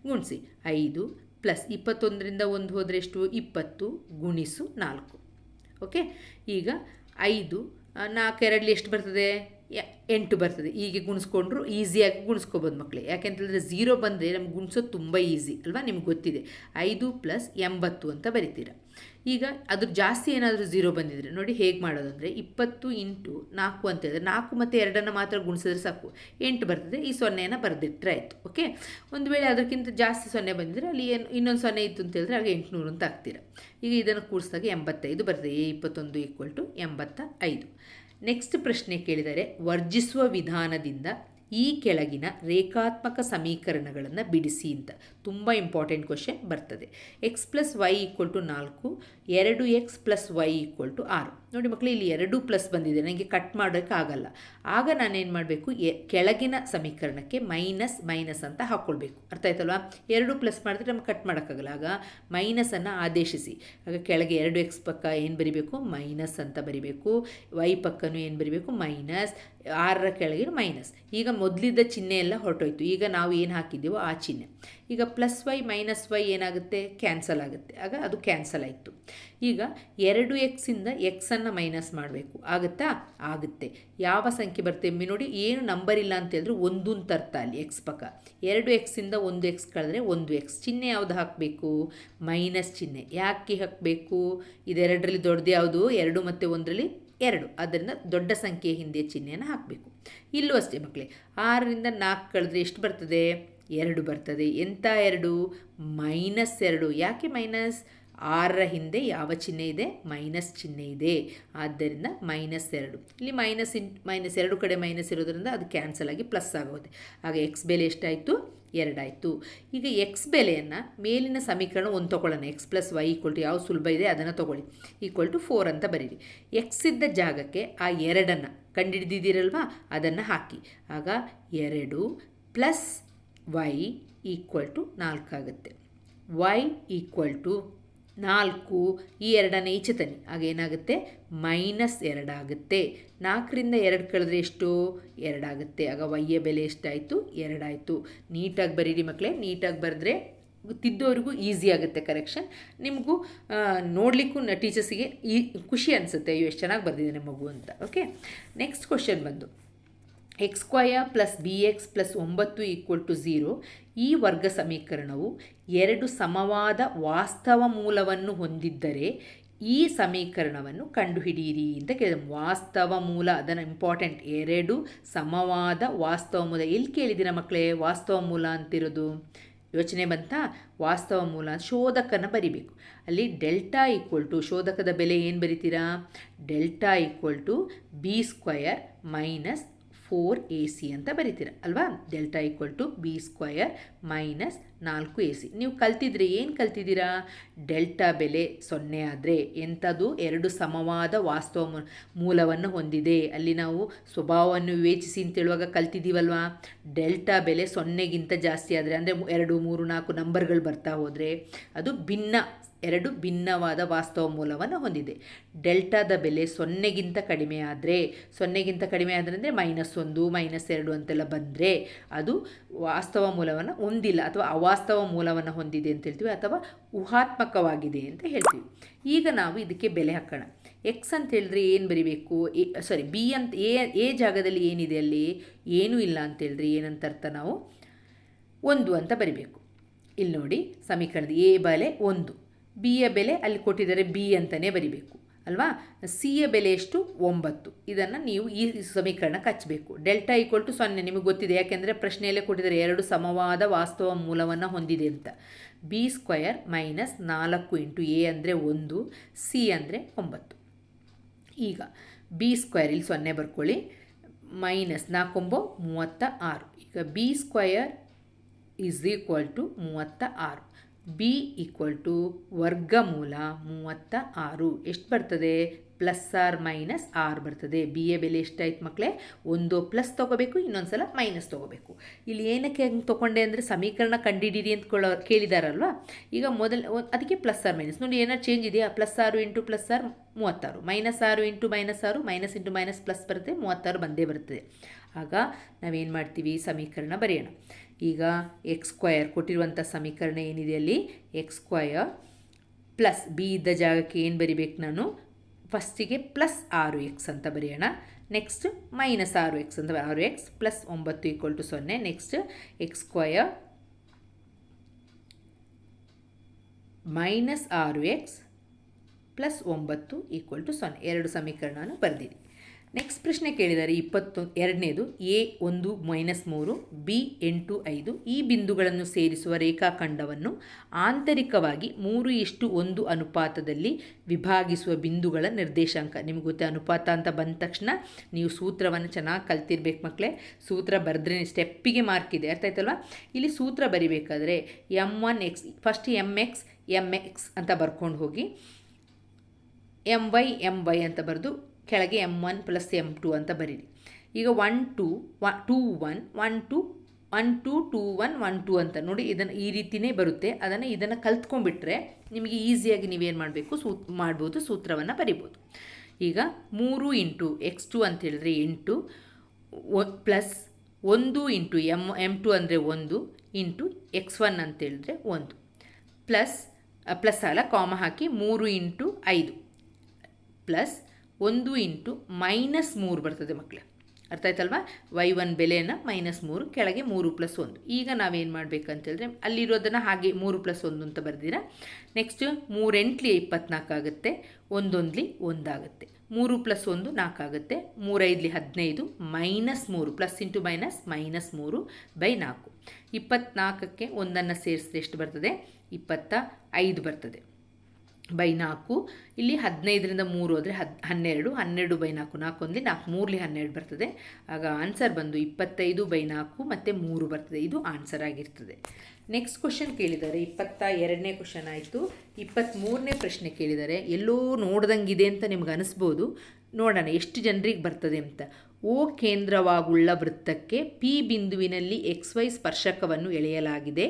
ಗುಣಿಸಿ. ಐದು ಪ್ಲಸ್ ಇಪ್ಪತ್ತೊಂದರಿಂದ ಒಂದು ಹೋದರೆ ಎಷ್ಟು? ಇಪ್ಪತ್ತು ಗುಣಿಸು ನಾಲ್ಕು. ಓಕೆ? ಈಗ ಐದು ನಾಲ್ಕು ಎರಡಲ್ಲಿ ಎಷ್ಟು ಬರ್ತದೆ? ಎಂಟು ಬರ್ತದೆ. ಹೀಗೆ ಗುಣಿಸ್ಕೊಂಡ್ರು ಈಸಿಯಾಗಿ ಗುಣಿಸ್ಕೋಬೋದು ಮಕ್ಕಳೇ ಯಾಕೆಂತಂದರೆ ಝೀರೋ ಬಂದರೆ ನಮ್ಗೆ ಗುಣಿಸೋದು ತುಂಬ ಈಸಿ ಅಲ್ವಾ? ನಿಮ್ಗೆ ಗೊತ್ತಿದೆ. ಐದು ಪ್ಲಸ್ ಎಂಬತ್ತು ಅಂತ ಬರಿತೀರ. ಈಗ ಅದ್ರ ಜಾಸ್ತಿ ಏನಾದರೂ ಝೀರೋ ಬಂದಿದ್ರೆ ನೋಡಿ ಹೇಗೆ ಮಾಡೋದಂದರೆ ಇಪ್ಪತ್ತು ಇಂಟು ನಾಲ್ಕು ಅಂತ ಹೇಳಿದ್ರೆ ನಾಲ್ಕು ಮತ್ತು ಎರಡನ್ನು ಮಾತ್ರ ಗುಣಿಸಿದ್ರೆ ಸಾಕು. ಎಂಟು ಬರ್ತದೆ, ಈ ಸೊನ್ನೆಯನ್ನು ಬರೆದಿಟ್ಟರೆ ಆಯಿತು ಓಕೆ ಒಂದು ವೇಳೆ ಅದಕ್ಕಿಂತ ಜಾಸ್ತಿ ಸೊನ್ನೆ ಬಂದಿದ್ರೆ ಅಲ್ಲಿ ಏನು, ಇನ್ನೊಂದು ಸೊನ್ನೆ ಇತ್ತು ಅಂತ ಹೇಳಿದ್ರೆ ಆಗ ಎಂಟುನೂರು ಅಂತ ಹಾಕ್ತೀರ. ಈಗ ಇದನ್ನು ಕೂಡಿಸಿದಾಗ ಎಂಬತ್ತೈದು ಬರ್ತದೆ, ಎ ಇಪ್ಪತ್ತೊಂದು ಈಕ್ವಲ್ ಟು ಎಂಬತ್ತ ಐದು ನೆಕ್ಸ್ಟ್ ಪ್ರಶ್ನೆ ಕೇಳಿದರೆ ವರ್ಜಿಸುವ ವಿಧಾನದಿಂದ ಈ ಕೆಳಗಿನ ರೇಖಾತ್ಮಕ ಸಮೀಕರಣಗಳನ್ನು ಬಿಡಿಸಿ ಅಂತ ತುಂಬ ಇಂಪಾರ್ಟೆಂಟ್ ಕ್ವಶನ್ ಬರ್ತದೆ. X plus Y equal to ನಾಲ್ಕು, ಎರಡು X plus Y equal to ಆರು. ನೋಡಿ ಮಕ್ಕಳು ಇಲ್ಲಿ ಎರಡು ಪ್ಲಸ್ ಬಂದಿದೆ ನನಗೆ ಕಟ್ ಮಾಡೋಕ್ಕಾಗಲ್ಲ ಆಗ ನಾನೇನು ಮಾಡಬೇಕು? ಎ, ಕೆಳಗಿನ ಸಮೀಕರಣಕ್ಕೆ ಮೈನಸ್ ಮೈನಸ್ ಅಂತ ಹಾಕ್ಕೊಳ್ಬೇಕು ಅರ್ಥ ಆಯ್ತಲ್ವಾ? ಎರಡು ಪ್ಲಸ್ ಮಾಡಿದ್ರೆ ನಮ್ಗೆ ಕಟ್ ಮಾಡೋಕ್ಕಾಗಲ್ಲ ಆಗ ಮೈನಸನ್ನು ಆದೇಶಿಸಿ. ಆಗ ಕೆಳಗೆ ಎರಡು ಎಕ್ಸ್ ಪಕ್ಕ ಏನು ಬರಿಬೇಕು? ಮೈನಸ್ ಅಂತ ಬರಿಬೇಕು. ವೈ ಪಕ್ಕನೂ ಏನು ಬರಿಬೇಕು? ಮೈನಸ್ ಆರರ ಕೆಳಗೆ ಮೈನಸ್ ಈಗ ಮೊದಲಿದ್ದ ಚಿಹ್ನೆ ಎಲ್ಲ ಹೊರಟೋಯ್ತು. ಈಗ ನಾವು ಏನು ಹಾಕಿದ್ದೀವೋ ಆ ಚಿಹ್ನೆ. ಈಗ ಪ್ಲಸ್ ವೈ ಮೈನಸ್ ವೈ ಏನಾಗುತ್ತೆ? ಕ್ಯಾನ್ಸಲ್ ಆಗುತ್ತೆ. ಆಗ ಅದು ಕ್ಯಾನ್ಸಲ್ ಆಯಿತು. ಈಗ ಎರಡು ಎಕ್ಸಿಂದ ಎಕ್ಸನ್ನು ಮೈನಸ್ ಮಾಡಬೇಕು. ಆಗುತ್ತಾ? ಆಗುತ್ತೆ. ಯಾವ ಸಂಖ್ಯೆ ಬರುತ್ತೆ ಎಮ್ಮಿ ನೋಡಿ. ಏನು ನಂಬರ್ ಇಲ್ಲ ಅಂತ ಹೇಳಿದ್ರೆ ಒಂದೊಂದು ತರ್ತ ಅಲ್ಲಿ ಎಕ್ಸ್ ಪಕ್ಕ. ಎರಡು ಎಕ್ಸಿಂದ ಒಂದು ಎಕ್ಸ್ ಕಳೆದ್ರೆ ಒಂದು ಎಕ್ಸ್ ಚಿಹ್ನೆ ಯಾವುದು ಹಾಕಬೇಕು? ಮೈನಸ್ ಚಿಹ್ನೆ. ಯಾಕೆ ಹಾಕಬೇಕು? ಇದೆರಡರಲ್ಲಿ ದೊಡ್ಡದು ಯಾವುದು? ಎರಡು ಮತ್ತು ಒಂದರಲ್ಲಿ ಎರಡು. ಅದರಿಂದ ದೊಡ್ಡ ಸಂಖ್ಯೆಯ ಹಿಂದೆ ಚಿಹ್ನೆಯನ್ನು ಹಾಕಬೇಕು. ಇಲ್ಲೂ ಅಷ್ಟೇ ಮಕ್ಕಳೇ, ಆರರಿಂದ ನಾಲ್ಕು ಕಳೆದ್ರೆ ಎಷ್ಟು ಬರ್ತದೆ? ಎರಡು ಬರ್ತದೆ. ಎಂಥ ಎರಡು? ಮೈನಸ್ ಎರಡು. ಯಾಕೆ ಮೈನಸ್? ಆರರ ಹಿಂದೆ ಯಾವ ಚಿಹ್ನೆ ಇದೆ? ಮೈನಸ್ ಚಿಹ್ನೆ ಇದೆ. ಆದ್ದರಿಂದ ಮೈನಸ್ ಎರಡು. ಇಲ್ಲಿ ಮೈನಸ್ ಇನ್, ಮೈನಸ್ ಎರಡು ಕಡೆ ಮೈನಸ್ ಇರೋದ್ರಿಂದ ಅದು ಕ್ಯಾನ್ಸಲ್ ಆಗಿ ಪ್ಲಸ್ ಆಗೋದೆ ಆಗ ಎಕ್ಸ್ ಬೆಲೆ ಎಷ್ಟಾಯಿತು? ಎರಡಾಯಿತು. ಈಗ ಎಕ್ಸ್ ಬೆಲೆಯನ್ನು ಮೇಲಿನ ಸಮೀಕರಣ ಒಂದು ತೊಗೊಳ್ಳೋಣ. X plus Y equal to ಯಾವ ಸುಲಭ ಇದೆ ಅದನ್ನು ತೊಗೊಳ್ಳಿ. ಈಕ್ವಲ್ ಟು ಫೋರ್ ಅಂತ ಬರೀರಿ. ಎಕ್ಸ್ ಇದ್ದ ಜಾಗಕ್ಕೆ ಆ ಎರಡನ್ನು ಕಂಡುಹಿಡಿದಿದ್ದೀರಲ್ವಾ ಅದನ್ನು ಹಾಕಿ. ಆಗ ಎರಡು ಪ್ಲಸ್ ವೈ ಈಕ್ವಲ್ ಟು ನಾಲ್ಕಾಗುತ್ತೆ. ವೈ ಈಕ್ವಲ್ ಟು ನಾಲ್ಕು, ಈ ಎರಡನೇ ಈಚೆ ತನ್ನಿ ಆಗ ಏನಾಗುತ್ತೆ? ಮೈನಸ್ ಎರಡಾಗುತ್ತೆ ನಾಲ್ಕರಿಂದ ಎರಡು ಕಳೆದ್ರೆ ಎಷ್ಟು? ಎರಡಾಗುತ್ತೆ ಆಗ ವೈಯ ಬೆಲೆ ಎಷ್ಟಾಯಿತು? ಎರಡಾಯಿತು. ನೀಟಾಗಿ ಬರೀರಿ ಮಕ್ಕಳೇ. ನೀಟಾಗಿ ಬರೆದ್ರೆ ತಿದ್ದೋರಿಗೂ ಈಸಿ ಆಗುತ್ತೆ ಕರೆಕ್ಷನ್ ನಿಮಗೂ ನೋಡಲಿಕ್ಕೂ ಟೀಚರ್ಸಿಗೆ ಈ, ಖುಷಿ ಅನಿಸುತ್ತೆ. ಅಯ್ಯೋ, ಎಷ್ಟು ಚೆನ್ನಾಗಿ ಬರೆದಿದ್ದಾನೆ ಮಗು ಅಂತ. ಓಕೆ ನೆಕ್ಸ್ಟ್ ಕ್ವಶನ್ ಬಂದು. X square plus B X plus ಒಂಬತ್ತು ಈಕ್ವಲ್ ಟು ಝೀರೋ ಈ ವರ್ಗ ಸಮೀಕರಣವು ಎರಡು ಸಮವಾದ ವಾಸ್ತವ ಮೂಲವನ್ನು ಹೊಂದಿದ್ದರೆ ಈ ಸಮೀಕರಣವನ್ನು ಕಂಡುಹಿಡಿಯಿರಿ ಅಂತ ಕೇಳಿದ. ವಾಸ್ತವ ಮೂಲ, ಅದನ್ನು ಇಂಪಾರ್ಟೆಂಟ್ ಎರಡು ಸಮವಾದ ವಾಸ್ತವ ಮೂಲ. ಎಲ್ಲಿ ಕೇಳಿದಿರ ಮಕ್ಕಳೇ ವಾಸ್ತವ ಮೂಲ ಅಂತಿರೋದು? ಯೋಚನೆ ಬಂತಾ? ವಾಸ್ತವ ಮೂಲ ಶೋಧಕನ ಬರಿಬೇಕು. ಅಲ್ಲಿ ಡೆಲ್ಟಾ ಈಕ್ವಲ್ ಟು ಶೋಧಕದ ಬೆಲೆ ಏನು ಬರಿತೀರಾ? Delta equal to B square minus four A C ಅಂತ ಬರಿತೀರ, ಅಲ್ವಾ? Delta equal to B square minus ನಾಲ್ಕು ಎ ಸಿ. ನೀವು ಕಲ್ತಿದ್ರೆ ಏನು ಕಲ್ತಿದ್ದೀರಾ? ಡೆಲ್ಟಾ ಬೆಲೆ ಸೊನ್ನೆ ಆದರೆ ಎಂಥದ್ದು? ಎರಡು ಸಮವಾದ ವಾಸ್ತವ ಮೂಲವನ್ನು ಹೊಂದಿದೆ. ಅಲ್ಲಿ ನಾವು ಸ್ವಭಾವವನ್ನು ವಿವೇಚಿಸಿ ಅಂತ ಹೇಳುವಾಗ ಕಲ್ತಿದ್ದೀವಲ್ವಾ? ಡೆಲ್ಟಾ ಬೆಲೆ ಸೊನ್ನೆಗಿಂತ ಜಾಸ್ತಿ ಆದರೆ, ಅಂದರೆ ಎರಡು, ಮೂರು, ನಾಲ್ಕು ನಂಬರ್ಗಳು ಬರ್ತಾ ಹೋದರೆ ಅದು ಭಿನ್ನ ಎರಡು ಭಿನ್ನವಾದ ವಾಸ್ತವ ಮೂಲವನ್ನು ಹೊಂದಿದೆ. ಡೆಲ್ಟಾದ ಬೆಲೆ ಸೊನ್ನೆಗಿಂತ ಕಡಿಮೆ ಆದರೆ, ಸೊನ್ನೆಗಿಂತ ಕಡಿಮೆ ಆದರೆ ಅಂದರೆ ಮೈನಸ್ ಒಂದು ಮೈನಸ್ ಎರಡು ಅಂತೆಲ್ಲ ಬಂದರೆ ಅದು ವಾಸ್ತವ ಮೂಲವನ್ನು ಹೊಂದಿಲ್ಲ ಅಥವಾ ಅವಾಸ್ತವ ಮೂಲವನ್ನು ಹೊಂದಿದೆ ಅಂತ ಹೇಳ್ತೀವಿ ಅಥವಾ ಊಹಾತ್ಮಕವಾಗಿದೆ ಅಂತ ಹೇಳ್ತೀವಿ. ಈಗ ನಾವು ಇದಕ್ಕೆ ಬೆಲೆ ಹಾಕೋಣ. ಎಕ್ಸ್ ಅಂತ ಹೇಳಿದ್ರೆ ಏನು ಬರಿಬೇಕು? ಎ ಸಾರಿ ಬಿ ಅಂತ, ಎ ಎ ಜಾಗದಲ್ಲಿ ಏನಿದೆ ಅಲ್ಲಿ? ಏನೂ ಇಲ್ಲ ಅಂತ ಹೇಳಿದ್ರೆ ಏನಂತ ಅರ್ಥ ನಾವು? ಒಂದು ಅಂತ ಬರಿಬೇಕು. ಇಲ್ಲಿ ನೋಡಿ, ಸಮೀಕರಣದ ಎ ಬಲೆ ಒಂದು. ಬಿಯ ಬೆಲೆ ಅಲ್ಲಿ ಕೊಟ್ಟಿದ್ದಾರೆ ಬಿ ಅಂತಲೇ ಬರಿಬೇಕು, ಅಲ್ವಾ? ಸಿಯ ಬೆಲೆ ಎಷ್ಟು? ಒಂಬತ್ತು. ಇದನ್ನು ನೀವು ಈ ಸಮೀಕರಣಕ್ಕೆ ಹಚ್ಚಬೇಕು ಡೆಲ್ಟಾ ಈಕ್ವಲ್ ಟು ಸೊನ್ನೆ, ನಿಮಗೆ ಗೊತ್ತಿದೆ, ಯಾಕೆಂದರೆ ಪ್ರಶ್ನೆಯಲ್ಲೇ ಕೊಟ್ಟಿದ್ದಾರೆ ಎರಡು ಸಮವಾದ ವಾಸ್ತವ ಮೂಲವನ್ನು ಹೊಂದಿದೆ ಅಂತ. ಬಿ ಸ್ಕ್ವಯರ್ ಮೈನಸ್ ನಾಲ್ಕು ಇಂಟು ಎ ಅಂದರೆ ಒಂದು ಸಿ ಅಂದರೆ ಒಂಬತ್ತು. ಈಗ ಬಿ ಸ್ಕ್ವಯರ್ ಇಲ್ಲಿ ಸೊನ್ನೆ ಬರ್ಕೊಳ್ಳಿ. ಮೈನಸ್ ನಾಲ್ಕೊಂಬ ಮೂವತ್ತ ಆರು. ಈಗ B square is equal to ಮೂವತ್ತ ಆರು. ಬಿ ಈಕ್ವಲ್ ಟು ವರ್ಗಮೂಲ ಮೂವತ್ತ ಆರು. ಎಷ್ಟು ಬರ್ತದೆ? ಪ್ಲಸ್ ಆರ್ ಮೈನಸ್ ಆರ್ ಬರ್ತದೆ. ಬಿ ಎ ಬೆಲೆ ಎಷ್ಟಾಯ್ತು ಮಕ್ಕಳೇ ಒಂದು ಪ್ಲಸ್ ತೊಗೋಬೇಕು ಇನ್ನೊಂದು ಸಲ ಮೈನಸ್ ತೊಗೋಬೇಕು. ಇಲ್ಲಿ ಏನಕ್ಕೆ ಹೆಂಗೆ ತೊಗೊಂಡೆ ಅಂದರೆ ಸಮೀಕರಣ ಕಂಡಿಡೀರಿ ಅಂತ ಕೊಳ್ಳೋ ಕೇಳಿದಾರಲ್ವಾ? ಈಗ ಮೊದಲು ಅದಕ್ಕೆ ಪ್ಲಸ್ ಆರ್ ಮೈನಸ್. ನೋಡಿ ಏನಾರು ಚೇಂಜ್ ಇದೆಯಾ? ಪ್ಲಸ್ ಆರು ಇಂಟು ಪ್ಲಸ್ ಆರ್ ಮೂವತ್ತಾರು. ಮೈನಸ್ ಆರು ಇಂಟು ಮೈನಸ್ ಆರು, ಮೈನಸ್ ಇಂಟು ಮೈನಸ್ ಪ್ಲಸ್ ಬರುತ್ತೆ, ಮೂವತ್ತಾರು ಬಂದೇ ಬರ್ತದೆ. ಆಗ ನಾವೇನು ಮಾಡ್ತೀವಿ? ಸಮೀಕರಣ ಬರೆಯೋಣ. ಈಗ ಎಕ್ಸ್ ಸ್ಕ್ವಯರ್ ಕೊಟ್ಟಿರುವಂಥ ಸಮೀಕರಣ ಏನಿದೆ ಅಲ್ಲಿ? ಎಕ್ಸ್ ಸ್ಕ್ವಯರ್ ಪ್ಲಸ್ ಬಿ ಇದ್ದ ಜಾಗಕ್ಕೆ ಏನು ಬರಿಬೇಕು ನಾನು? ಫಸ್ಟಿಗೆ ಪ್ಲಸ್ ಆರು ಎಕ್ಸ್ ಅಂತ ಬರೆಯೋಣ. ನೆಕ್ಸ್ಟ್ ಮೈನಸ್ ಆರು ಎಕ್ಸ್ ಅಂತ ಆರು ಎಕ್ಸ್ ಪ್ಲಸ್ ಒಂಬತ್ತು ಈಕ್ವಲ್ ಟು ಸೊನ್ನೆ. ನೆಕ್ಸ್ಟ್ ಎಕ್ಸ್ ಸ್ಕ್ವಯರ್ ಮೈನಸ್ ಆರು ಎಕ್ಸ್ ಪ್ಲಸ್ ಒಂಬತ್ತು ಈಕ್ವಲ್ ಟು ಸೊನ್ನೆ. ಎರಡು ಸಮೀಕರಣವನ್ನು ಬರೆದಿರಿ ನೆಕ್ಸ್ಟ್ ಪ್ರಶ್ನೆ ಕೇಳಿದ್ದಾರೆ ಇಪ್ಪತ್ತು, ಎರಡನೇದು, ಎ ಒಂದು ಮೈನಸ್ ಮೂರು, ಬಿ ಎಂಟು ಐದು, ಈ ಬಿಂದುಗಳನ್ನು ಸೇರಿಸುವ ರೇಖಾಖಂಡವನ್ನು ಆಂತರಿಕವಾಗಿ ಮೂರು ಇಷ್ಟು ಒಂದು ಅನುಪಾತದಲ್ಲಿ ವಿಭಾಗಿಸುವ ಬಿಂದುಗಳ ನಿರ್ದೇಶಾಂಕ. ನಿಮಗೆ ಗೊತ್ತೆ, ಅನುಪಾತ ಅಂತ ಬಂದ ತಕ್ಷಣ ನೀವು ಸೂತ್ರವನ್ನು ಚೆನ್ನಾಗಿ ಕಲ್ತಿರ್ಬೇಕು ಮಕ್ಕಳೇ ಸೂತ್ರ ಬರೆದ್ರೆ ಸ್ಟೆಪ್ಪಿಗೆ ಮಾರ್ಕ್ ಇದೆ. ಅರ್ಥ ಆಯ್ತಲ್ವಾ? ಇಲ್ಲಿ ಸೂತ್ರ ಬರಿಬೇಕಾದ್ರೆ M one X first M X M X ಅಂತ ಬರ್ಕೊಂಡು ಹೋಗಿ, ಎಂ ವೈ ಎಂ ವೈ ಅಂತ ಬರೆದು ಕೆಳಗೆ M one plus M two ಅಂತ ಬರೀರಿ. ಈಗ one two one two one one two one two two one one two ಅಂತ ನೋಡಿ ಇದನ್ನು ಈ ರೀತಿಯೇ ಬರುತ್ತೆ. ಅದನ್ನು ಇದನ್ನು ಕಲ್ತ್ಕೊಂಡ್ಬಿಟ್ರೆ ನಿಮಗೆ ಈಸಿಯಾಗಿ ನೀವೇನು ಮಾಡಬೇಕು? ಸೂ, ಮಾಡ್ಬೋದು, ಸೂತ್ರವನ್ನು ಬರಿಬೋದು. ಈಗ ಮೂರು ಇಂಟು ಎಕ್ಸ್ ಟು ಅಂತ ಹೇಳಿದ್ರೆ ಎಂಟು ಪ್ಲಸ್ ಒಂದು ಇಂಟು ಎಂ ಎಂ ಟು ಅಂದರೆ ಒಂದು, ಇಂಟು ಎಕ್ಸ್ ಒನ್ ಅಂತೇಳಿದ್ರೆ ಒಂದು. ಪ್ಲಸ್ ಪ್ಲಸ್ ಅಲ್ಲ, ಕಾಮ ಹಾಕಿ ಮೂರು ಇಂಟು ಐದು. ಪ್ಲಸ್ ಒಂದು ಇಂಟು ಮೈನಸ್ ಮೂರು ಬರ್ತದೆ ಮಕ್ಕಳೇ ಅರ್ಥ ಆಯ್ತಲ್ವಾ? ವೈ ಒನ್ ಬೆಲೆಯನ್ನು ಮೈನಸ್ ಮೂರು, ಕೆಳಗೆ ಮೂರು ಪ್ಲಸ್ ಒಂದು. ಈಗ ನಾವೇನು ಮಾಡಬೇಕಂತೇಳಿದ್ರೆ ಅಲ್ಲಿರೋದನ್ನು ಹಾಗೆ ಮೂರು ಪ್ಲಸ್ ಒಂದು ಅಂತ ಬರ್ದಿರಾ. ನೆಕ್ಸ್ಟ್ ಮೂರೆಂಟ್ಲಿ ಇಪ್ಪತ್ನಾಲ್ಕು ಆಗುತ್ತೆ, ಒಂದೊಂದ್ಲಿ ಒಂದಾಗುತ್ತೆ. ಮೂರು ಪ್ಲಸ್ ಒಂದು ನಾಲ್ಕಾಗುತ್ತೆ ಮೂರೈದ್ಲಿ ಹದಿನೈದು, ಮೈನಸ್ ಮೂರು, ಪ್ಲಸ್ ಇಂಟು ಮೈನಸ್ ಮೈನಸ್ ಮೂರು ಬೈ ನಾಲ್ಕು. ಇಪ್ಪತ್ನಾಲ್ಕಕ್ಕೆ ಒಂದನ್ನು ಸೇರಿಸಿದ್ರೆ ಎಷ್ಟು ಬರ್ತದೆ? ಇಪ್ಪತ್ತ ಐದು ಬರ್ತದೆ. ಬೈ ನಾಲ್ಕು ಇಲ್ಲಿ ಹದಿನೈದರಿಂದ ಮೂರು ಹೋದರೆ ಹದ್, ಹನ್ನೆರಡು ಹನ್ನೆರಡು ಬೈ ನಾಲ್ಕು ನಾಲ್ಕು ಅಂದರೆ ನಾಲ್ಕು, ಮೂರಲಿ ಹನ್ನೆರಡು ಬರ್ತದೆ. ಆಗ ಆನ್ಸರ್ ಬಂದು ಇಪ್ಪತ್ತೈದು ಬೈ ನಾಲ್ಕು ಮತ್ತು ಮೂರು ಬರ್ತದೆ. ಇದು ಆನ್ಸರ್ ಆಗಿರ್ತದೆ. ನೆಕ್ಸ್ಟ್ ಕ್ವಶನ್ ಕೇಳಿದ್ದಾರೆ. ಇಪ್ಪತ್ತ ಎರಡನೇ ಕ್ವಶನ್ ಆಯಿತು. ಇಪ್ಪತ್ತ್ಮೂರನೇ ಪ್ರಶ್ನೆ ಕೇಳಿದ್ದಾರೆ. ಎಲ್ಲೋ ನೋಡ್ದಂಗಿದೆ ಅಂತ ನಿಮ್ಗೆ ಅನಿಸ್ಬೋದು. ನೋಡೋಣ, ಎಷ್ಟು ಜನರಿಗೆ ಬರ್ತದೆ ಅಂತ. ಓ ಕೇಂದ್ರವಾಗುಳ್ಳ ವೃತ್ತಕ್ಕೆ ಪಿ ಬಿಂದುವಿನಲ್ಲಿ ಎಕ್ಸ್ ವೈ ಸ್ಪರ್ಶಕವನ್ನು ಎಳೆಯಲಾಗಿದೆ.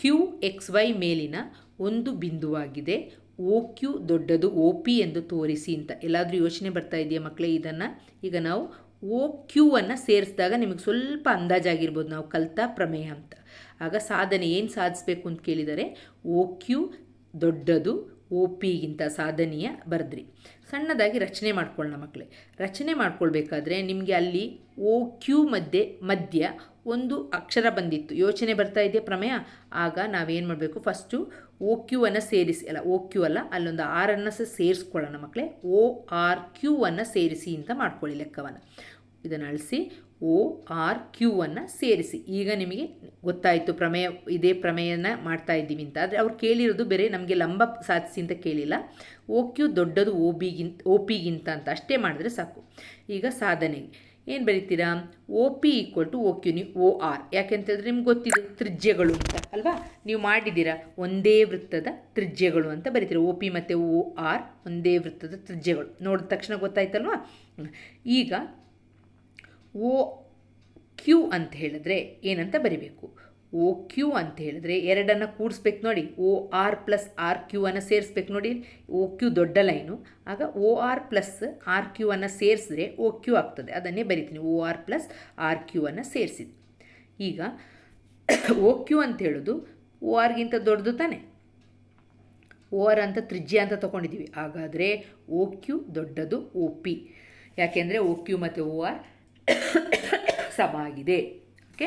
ಕ್ಯೂ ಎಕ್ಸ್ ವೈ ಮೇಲಿನ ಒಂದು ಬಿಂದುವಾಗಿದೆ. ಓ ಕ್ಯೂ ದೊಡ್ಡದು ಓ ಪಿ ಎಂದು ತೋರಿಸಿ ಅಂತ. ಎಲ್ಲಾದರೂ ಯೋಚನೆ ಬರ್ತಾ ಇದೆಯಾ ಮಕ್ಕಳೇ ಇದನ್ನು? ಈಗ ನಾವು ಓ ಕ್ಯೂ ಅನ್ನು ಸೇರಿಸಿದಾಗ ನಿಮಗೆ ಸ್ವಲ್ಪ ಅಂದಾಜಾಗಿರ್ಬೋದು. ನಾವು ಕಲಿತ ಪ್ರಮೇಯ ಅಂತ. ಆಗ ಸಾಧನೆ ಏನು ಸಾಧಿಸಬೇಕು ಅಂತ ಕೇಳಿದರೆ ಓ ಕ್ಯೂ ದೊಡ್ಡದು ಓ ಪಿಗಿಂತ ಸಾಧನೆಯ ಬರೆದ್ರಿ. ಸಣ್ಣದಾಗಿ ರಚನೆ ಮಾಡ್ಕೊಳ್ಳೋಣ ಮಕ್ಕಳೇ ರಚನೆ ಮಾಡ್ಕೊಳ್ಬೇಕಾದ್ರೆ ನಿಮಗೆ ಅಲ್ಲಿ ಓ ಕ್ಯೂ ಮಧ್ಯೆ, ಮಧ್ಯ ಒಂದು ಅಕ್ಷರ ಬಂದಿತ್ತು. ಯೋಚನೆ ಬರ್ತಾ ಇದೆಯಾ ಪ್ರಮೇಯ? ಆಗ ನಾವೇನು ಮಾಡಬೇಕು? ಫಸ್ಟು ಓ ಕ್ಯೂ ಅನ್ನು ಸೇರಿಸಿ, ಅಲ್ಲ ಓ ಕ್ಯೂ ಅಲ್ಲ, ಅಲ್ಲೊಂದು ಆರನ್ನು ಸಹ ಸೇರಿಸ್ಕೊಳ್ಳೋಣ ಮಕ್ಕಳೇ ಓ ಆರ್ ಕ್ಯೂ ಅನ್ನು ಸೇರಿಸಿ ಅಂತ ಮಾಡ್ಕೊಳ್ಳಿ ಲೆಕ್ಕವನ್ನು. ಇದನ್ನು ಅಳಿಸಿ ಓ ಆರ್ ಕ್ಯೂ ಅನ್ನು ಸೇರಿಸಿ. ಈಗ ನಿಮಗೆ ಗೊತ್ತಾಯಿತು, ಪ್ರಮೇಯ, ಇದೇ ಪ್ರಮೇಯನ ಮಾಡ್ತಾ ಇದ್ದೀವಿ ಅಂತ. ಆದರೆ ಅವ್ರು ಕೇಳಿರೋದು ಬೇರೆ, ನಮಗೆ ಲಂಬ ಸಾಧಿಸಿ ಅಂತ ಕೇಳಿಲ್ಲ. ಓ ಕ್ಯೂ ದೊಡ್ಡದು ಓ ಬಿಗಿಂತ ಓ ಪಿಗಿಂತ ಅಂತ ಅಷ್ಟೇ ಮಾಡಿದ್ರೆ ಸಾಕು. ಈಗ ಸಾಧನೆಗೆ. ಏನು ಬರೀತೀರಾ? O P equal to O Q ನೀವು ಓ ಆರ್ ಯಾಕೆಂತಂದರೆ ನಿಮ್ಗೆ ಗೊತ್ತಿದೆ, ತ್ರಿಜ್ಯಗಳು ಅಂತ, ಅಲ್ವಾ? ನೀವು ಮಾಡಿದ್ದೀರಾ, ಒಂದೇ ವೃತ್ತದ ತ್ರಿಜ್ಯಗಳು ಅಂತ ಬರೀತೀರ. ಓ ಪಿ ಮತ್ತು ಓ ಆರ್ ಒಂದೇ ವೃತ್ತದ ತ್ರಿಜ್ಯಗಳು. ನೋಡಿದ ತಕ್ಷಣ ಗೊತ್ತಾಯ್ತಲ್ವಾ? ಈಗ ಓ ಕ್ಯೂ ಅಂತ ಹೇಳಿದ್ರೆ ಏನಂತ ಬರಿಬೇಕು? ಓ ಕ್ಯೂ ಅಂತ ಹೇಳಿದ್ರೆ ಎರಡನ್ನು ಕೂಡಿಸ್ಬೇಕು ನೋಡಿ. O R plus R Q ಅನ್ನು ಸೇರಿಸ್ಬೇಕು ನೋಡಿ. ಓ ಕ್ಯೂ ದೊಡ್ಡ ಲೈನು. ಆಗ O R plus R Q ಅನ್ನು ಸೇರಿಸಿದ್ರೆ ಓ ಕ್ಯೂ ಆಗ್ತದೆ. ಅದನ್ನೇ ಬರಿತೀನಿ. O R plus R Q ಅನ್ನು ಸೇರಿಸಿದ್ದು ಈಗ ಓ ಕ್ಯೂ ಅಂತ ಹೇಳೋದು ಓ ಆರ್ಗಿಂತ ದೊಡ್ಡದು ತಾನೆ. ಓ ಆರ್ ಅಂತ ತ್ರಿಜ್ಯ ಅಂತ ತೊಗೊಂಡಿದ್ದೀವಿ ಹಾಗಾದರೆ ಓ ಕ್ಯೂ ದೊಡ್ಡದು ಓ ಪಿ. ಯಾಕೆಂದರೆ ಓ ಕ್ಯೂ ಮತ್ತು ಓ ಆರ್ <coughs> ಸಮ ಆಗಿದೆ. ಓಕೆ?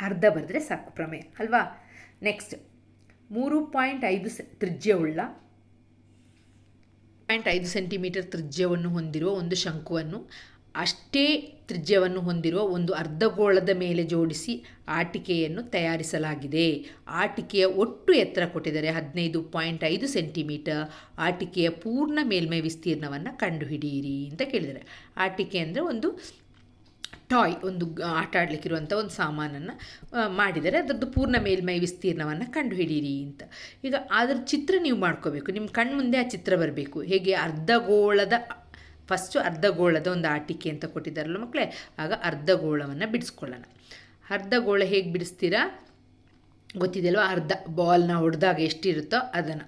ಅರ್ಧ ಬರೆದ್ರೆ ಸಾಕು ಪ್ರಮೇಯ ಅಲ್ವಾ? ನೆಕ್ಸ್ಟ್ ಮೂರು ಪಾಯಿಂಟ್ ಐದು ತ್ರಿಜ್ಯವುಳ್ಳ ಪಾಯಿಂಟ್ ಐದು ಸೆಂಟಿಮೀಟರ್ ತ್ರಿಜ್ಯವನ್ನು ಹೊಂದಿರುವ ಒಂದು ಶಂಕುವನ್ನು, ಅಷ್ಟೇ ತ್ರಿಜ್ಯವನ್ನು ಹೊಂದಿರುವ ಒಂದು ಅರ್ಧಗೋಳದ ಮೇಲೆ ಜೋಡಿಸಿ ಆಟಿಕೆಯನ್ನು ತಯಾರಿಸಲಾಗಿದೆ. ಆಟಿಕೆಯ ಒಟ್ಟು ಎತ್ತರ ಕೊಟ್ಟಿದ್ದಾರೆ ಹದಿನೈದು ಪಾಯಿಂಟ್ ಐದು ಸೆಂಟಿಮೀಟರ್. ಆಟಿಕೆಯ ಪೂರ್ಣ ಮೇಲ್ಮೈ ವಿಸ್ತೀರ್ಣವನ್ನು ಕಂಡುಹಿಡಿಯಿರಿ ಅಂತ ಕೇಳಿದ್ದಾರೆ. ಆಟಿಕೆ ಅಂದರೆ ಒಂದು ಟಾಯ್ ಒಂದು ಆಟ ಆಡಲಿಕ್ಕಿರುವಂಥ ಒಂದು ಸಾಮಾನನ್ನು ಮಾಡಿದರೆ ಅದರದ್ದು ಪೂರ್ಣ ಮೇಲ್ಮೈ ವಿಸ್ತೀರ್ಣವನ್ನು ಕಂಡುಹಿಡೀರಿ ಅಂತ. ಈಗ ಅದರ ಚಿತ್ರ ನೀವು ಮಾಡ್ಕೋಬೇಕು. ನಿಮ್ಮ ಕಣ್ಣು ಮುಂದೆ ಆ ಚಿತ್ರ ಬರಬೇಕು. ಹೇಗೆ ಅರ್ಧಗೋಳದ ಫಸ್ಟು ಅರ್ಧಗೋಳದ ಒಂದು ಆಟಿಕೆ ಅಂತ ಕೊಟ್ಟಿದ್ದಾರಲ್ಲ ಮಕ್ಕಳೇ, ಆಗ ಅರ್ಧಗೋಳವನ್ನು ಬಿಡಿಸ್ಕೊಳ್ಳೋಣ. ಅರ್ಧಗೋಳ ಹೇಗೆ ಬಿಡಿಸ್ತೀರಾ? ಗೊತ್ತಿದೆಯಲ್ವ? ಅರ್ಧ ಬಾಲ್ನ ಹೊಡೆದಾಗ ಎಷ್ಟಿರುತ್ತೋ ಅದನ್ನು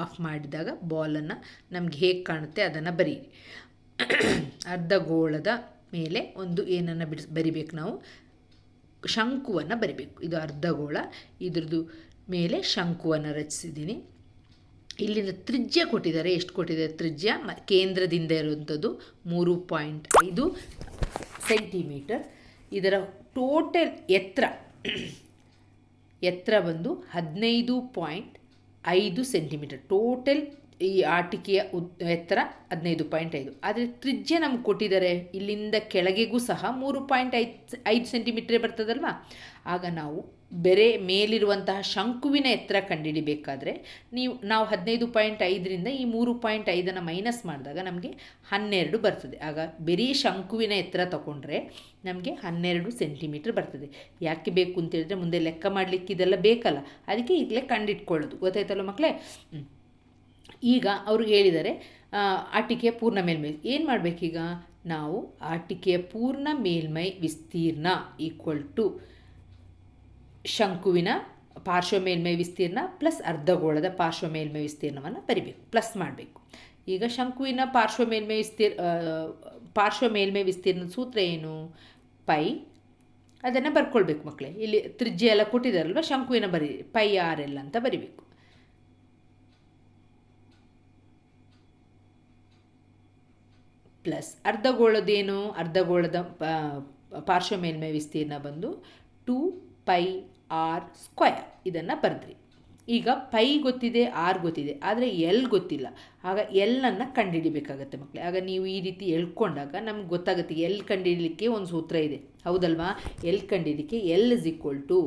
ಆಫ್ ಮಾಡಿದಾಗ ಬಾಲನ್ನು ನಮ್ಗೆ ಹೇಗೆ ಕಾಣುತ್ತೆ ಅದನ್ನು ಬರೀರಿ. ಅರ್ಧಗೋಳದ ಮೇಲೆ ಒಂದು ಏನನ್ನು ಬಿಡಿಸ್, ಬರಿಬೇಕು ನಾವು. ಶಂಕುವನ್ನು ಬರಿಬೇಕು. ಇದು ಅರ್ಧಗೋಳ. ಇದ್ರದ್ದು ಮೇಲೆ ಶಂಕುವನ್ನು ರಚಿಸಿದ್ದೀನಿ. ಇಲ್ಲಿಂದ ತ್ರಿಜ್ಯ ಕೊಟ್ಟಿದ್ದಾರೆ. ಎಷ್ಟು ಕೊಟ್ಟಿದ್ದಾರೆ? ತ್ರಿಜ್ಯ ಕೇಂದ್ರದಿಂದ ಇರುವಂಥದ್ದು ಮೂರು ಪಾಯಿಂಟ್ ಐದು ಸೆಂಟಿಮೀಟರ್. ಇದರ ಟೋಟಲ್ ಎತ್ತರ ಎತ್ತರ ಬಂದು ಹದಿನೈದು ಪಾಯಿಂಟ್ ಐದು ಸೆಂಟಿಮೀಟರ್. ಟೋಟಲ್ ಈ ಆಟಿಕೆಯ ಎತ್ತರ ಹದಿನೈದು ಪಾಯಿಂಟ್ ಐದು. ಆದರೆ ತ್ರಿಜ್ಯ ನಮ್ಗೆ ಕೊಟ್ಟಿದ್ದಾರೆ ಇಲ್ಲಿಂದ ಕೆಳಗೆಗೂ ಸಹ ಮೂರು ಪಾಯಿಂಟ್ ಐದು ಐದು ಸೆಂಟಿಮೀಟ್ರೇ ಬರ್ತದಲ್ವಾ? ಆಗ ನಾವು ಬೆರೆ ಮೇಲಿರುವಂತಹ ಶಂಕುವಿನ ಎತ್ತರ ಕಂಡುಹಿಡಿಬೇಕಾದ್ರೆ ನೀವು, ನಾವು ಹದಿನೈದು ಪಾಯಿಂಟ್ ಐದರಿಂದ ಈ ಮೂರು ಪಾಯಿಂಟ್ ಐದನ್ನು ಮೈನಸ್ ಮಾಡಿದಾಗ ನಮಗೆ ಹನ್ನೆರಡು ಬರ್ತದೆ. ಆಗ ಬರೀ ಶಂಕುವಿನ ಎತ್ತರ ತಗೊಂಡ್ರೆ ನಮಗೆ ಹನ್ನೆರಡು ಸೆಂಟಿಮೀಟ್ರ್ ಬರ್ತದೆ. ಯಾಕೆ ಬೇಕು ಅಂತೇಳಿದ್ರೆ ಮುಂದೆ ಲೆಕ್ಕ ಮಾಡಲಿಕ್ಕೆ ಇದೆಲ್ಲ ಬೇಕಲ್ಲ. ಅದಕ್ಕೆ ಇಲ್ಲೇ ಕಂಡಿಟ್ಕೊಳ್ಳೋದು. ಗೊತ್ತಾಯ್ತಲ್ಲ ಮಕ್ಕಳೇ ಈಗ ಅವ್ರಿಗೆ ಹೇಳಿದರೆ ಆಟಿಕೆಯ ಪೂರ್ಣ ಮೇಲ್ಮೈ, ಏನು ಮಾಡಬೇಕೀಗ ನಾವು ಆಟಿಕೆಯ ಪೂರ್ಣ ಮೇಲ್ಮೈ ವಿಸ್ತೀರ್ಣ ಈಕ್ವಲ್ ಟು ಶಂಕುವಿನ ಪಾರ್ಶ್ವ ಮೇಲ್ಮೈ ವಿಸ್ತೀರ್ಣ ಪ್ಲಸ್ ಅರ್ಧಗೋಳದ ಪಾರ್ಶ್ವ ಮೇಲ್ಮೈ ವಿಸ್ತೀರ್ಣವನ್ನು ಬರಿಬೇಕು ಪ್ಲಸ್ ಮಾಡಬೇಕು. ಈಗ ಶಂಕುವಿನ ಪಾರ್ಶ್ವ ಮೇಲ್ಮೈ ವಿಸ್ತೀರ್ ಪಾರ್ಶ್ವ ಮೇಲ್ಮೈ ವಿಸ್ತೀರ್ಣದ ಸೂತ್ರ ಏನು? ಪೈ, ಅದನ್ನು ಬರ್ಕೊಳ್ಬೇಕು ಮಕ್ಕಳೇ ಇಲ್ಲಿ ತ್ರಿಜ್ಯ ಎಲ್ಲ ಕೊಟ್ಟಿದ್ದಾರಲ್ವ ಶಂಕುವಿನ ಬರಿ, ಪೈ, ಆರ್, ಎಲ್ ಅಂತ ಬರಿಬೇಕು. ಪ್ಲಸ್ ಅರ್ಧಗೋಳದೇನು, ಅರ್ಧಗೋಳದ ಪಾರ್ಶ್ವ ಮೇಲ್ಮೈ ವಿಸ್ತೀರ್ಣ ಬಂದು ಟು ಪೈ ಆರ್ ಸ್ಕ್ವಯರ್ ಇದನ್ನು ಬರೆದ್ರಿ. ಈಗ ಪೈ ಗೊತ್ತಿದೆ, ಆರ್ ಗೊತ್ತಿದೆ, ಆದರೆ ಎಲ್ ಗೊತ್ತಿಲ್ಲ. ಆಗ ಎಲ್ಲನ್ನು ಕಂಡುಹಿಡಿಬೇಕಾಗತ್ತೆ ಮಕ್ಕಳೇ ಆಗ ನೀವು ಈ ರೀತಿ ಎಳ್ಕೊಂಡಾಗ ನಮ್ಗೆ ಗೊತ್ತಾಗುತ್ತೆ, ಎಲ್ ಕಂಡುಹಿಡಲಿಕ್ಕೆ ಒಂದು ಸೂತ್ರ ಇದೆ. ಹೌದಲ್ವಾ? ಎಲ್ ಕಂಡಿಡಲಿಕ್ಕೆ ಎಲ್ ಇಸ್ ಈಕ್ವಲ್ ಟು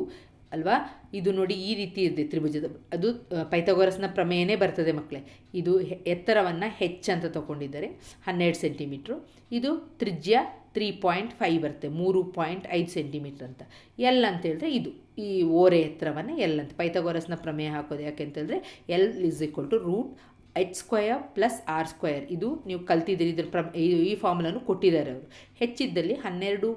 ಅಲ್ವಾ? ಇದು ನೋಡಿ ಈ ರೀತಿ ಇದೆ ತ್ರಿಭುಜದ, ಅದು ಪೈಥಾಗೋರಸ್ನ ಪ್ರಮೇಯನೇ ಬರ್ತದೆ ಮಕ್ಕಳೇ ಇದು ಎತ್ತರವನ್ನು ಹೆಚ್ಚು ಅಂತ ತಗೊಂಡಿದ್ದಾರೆ, ಹನ್ನೆರಡು ಸೆಂಟಿಮೀಟ್ರು. ಇದು ತ್ರಿಜ್ಯ ತ್ರೀ ಪಾಯಿಂಟ್ ಫೈವ್ ಬರುತ್ತೆ, ಮೂರು ಪಾಯಿಂಟ್ ಐದು ಸೆಂಟಿಮೀಟ್ರ್ ಅಂತ. ಎಲ್ ಅಂತ ಹೇಳಿದ್ರೆ ಇದು, ಈ ಓರೆ ಎತ್ತರವನ್ನು ಎಲ್ ಅಂತ. ಪೈಥಾಗೋರಸ್ನ ಪ್ರಮೇಯ ಹಾಕೋದು ಯಾಕೆ ಅಂತೇಳಿದ್ರೆ L is equal to root H square plus R square ಇದು ನೀವು ಕಲ್ತಿದ್ದೀರಿ, ಇದ್ರ ಪ್ರ ಈ ಫಾರ್ಮುಲನ್ನು ಕೊಟ್ಟಿದ್ದಾರೆ ಅವರು. ಹೆಚ್ಚಿದ್ದಲ್ಲಿ ಹನ್ನೆರಡು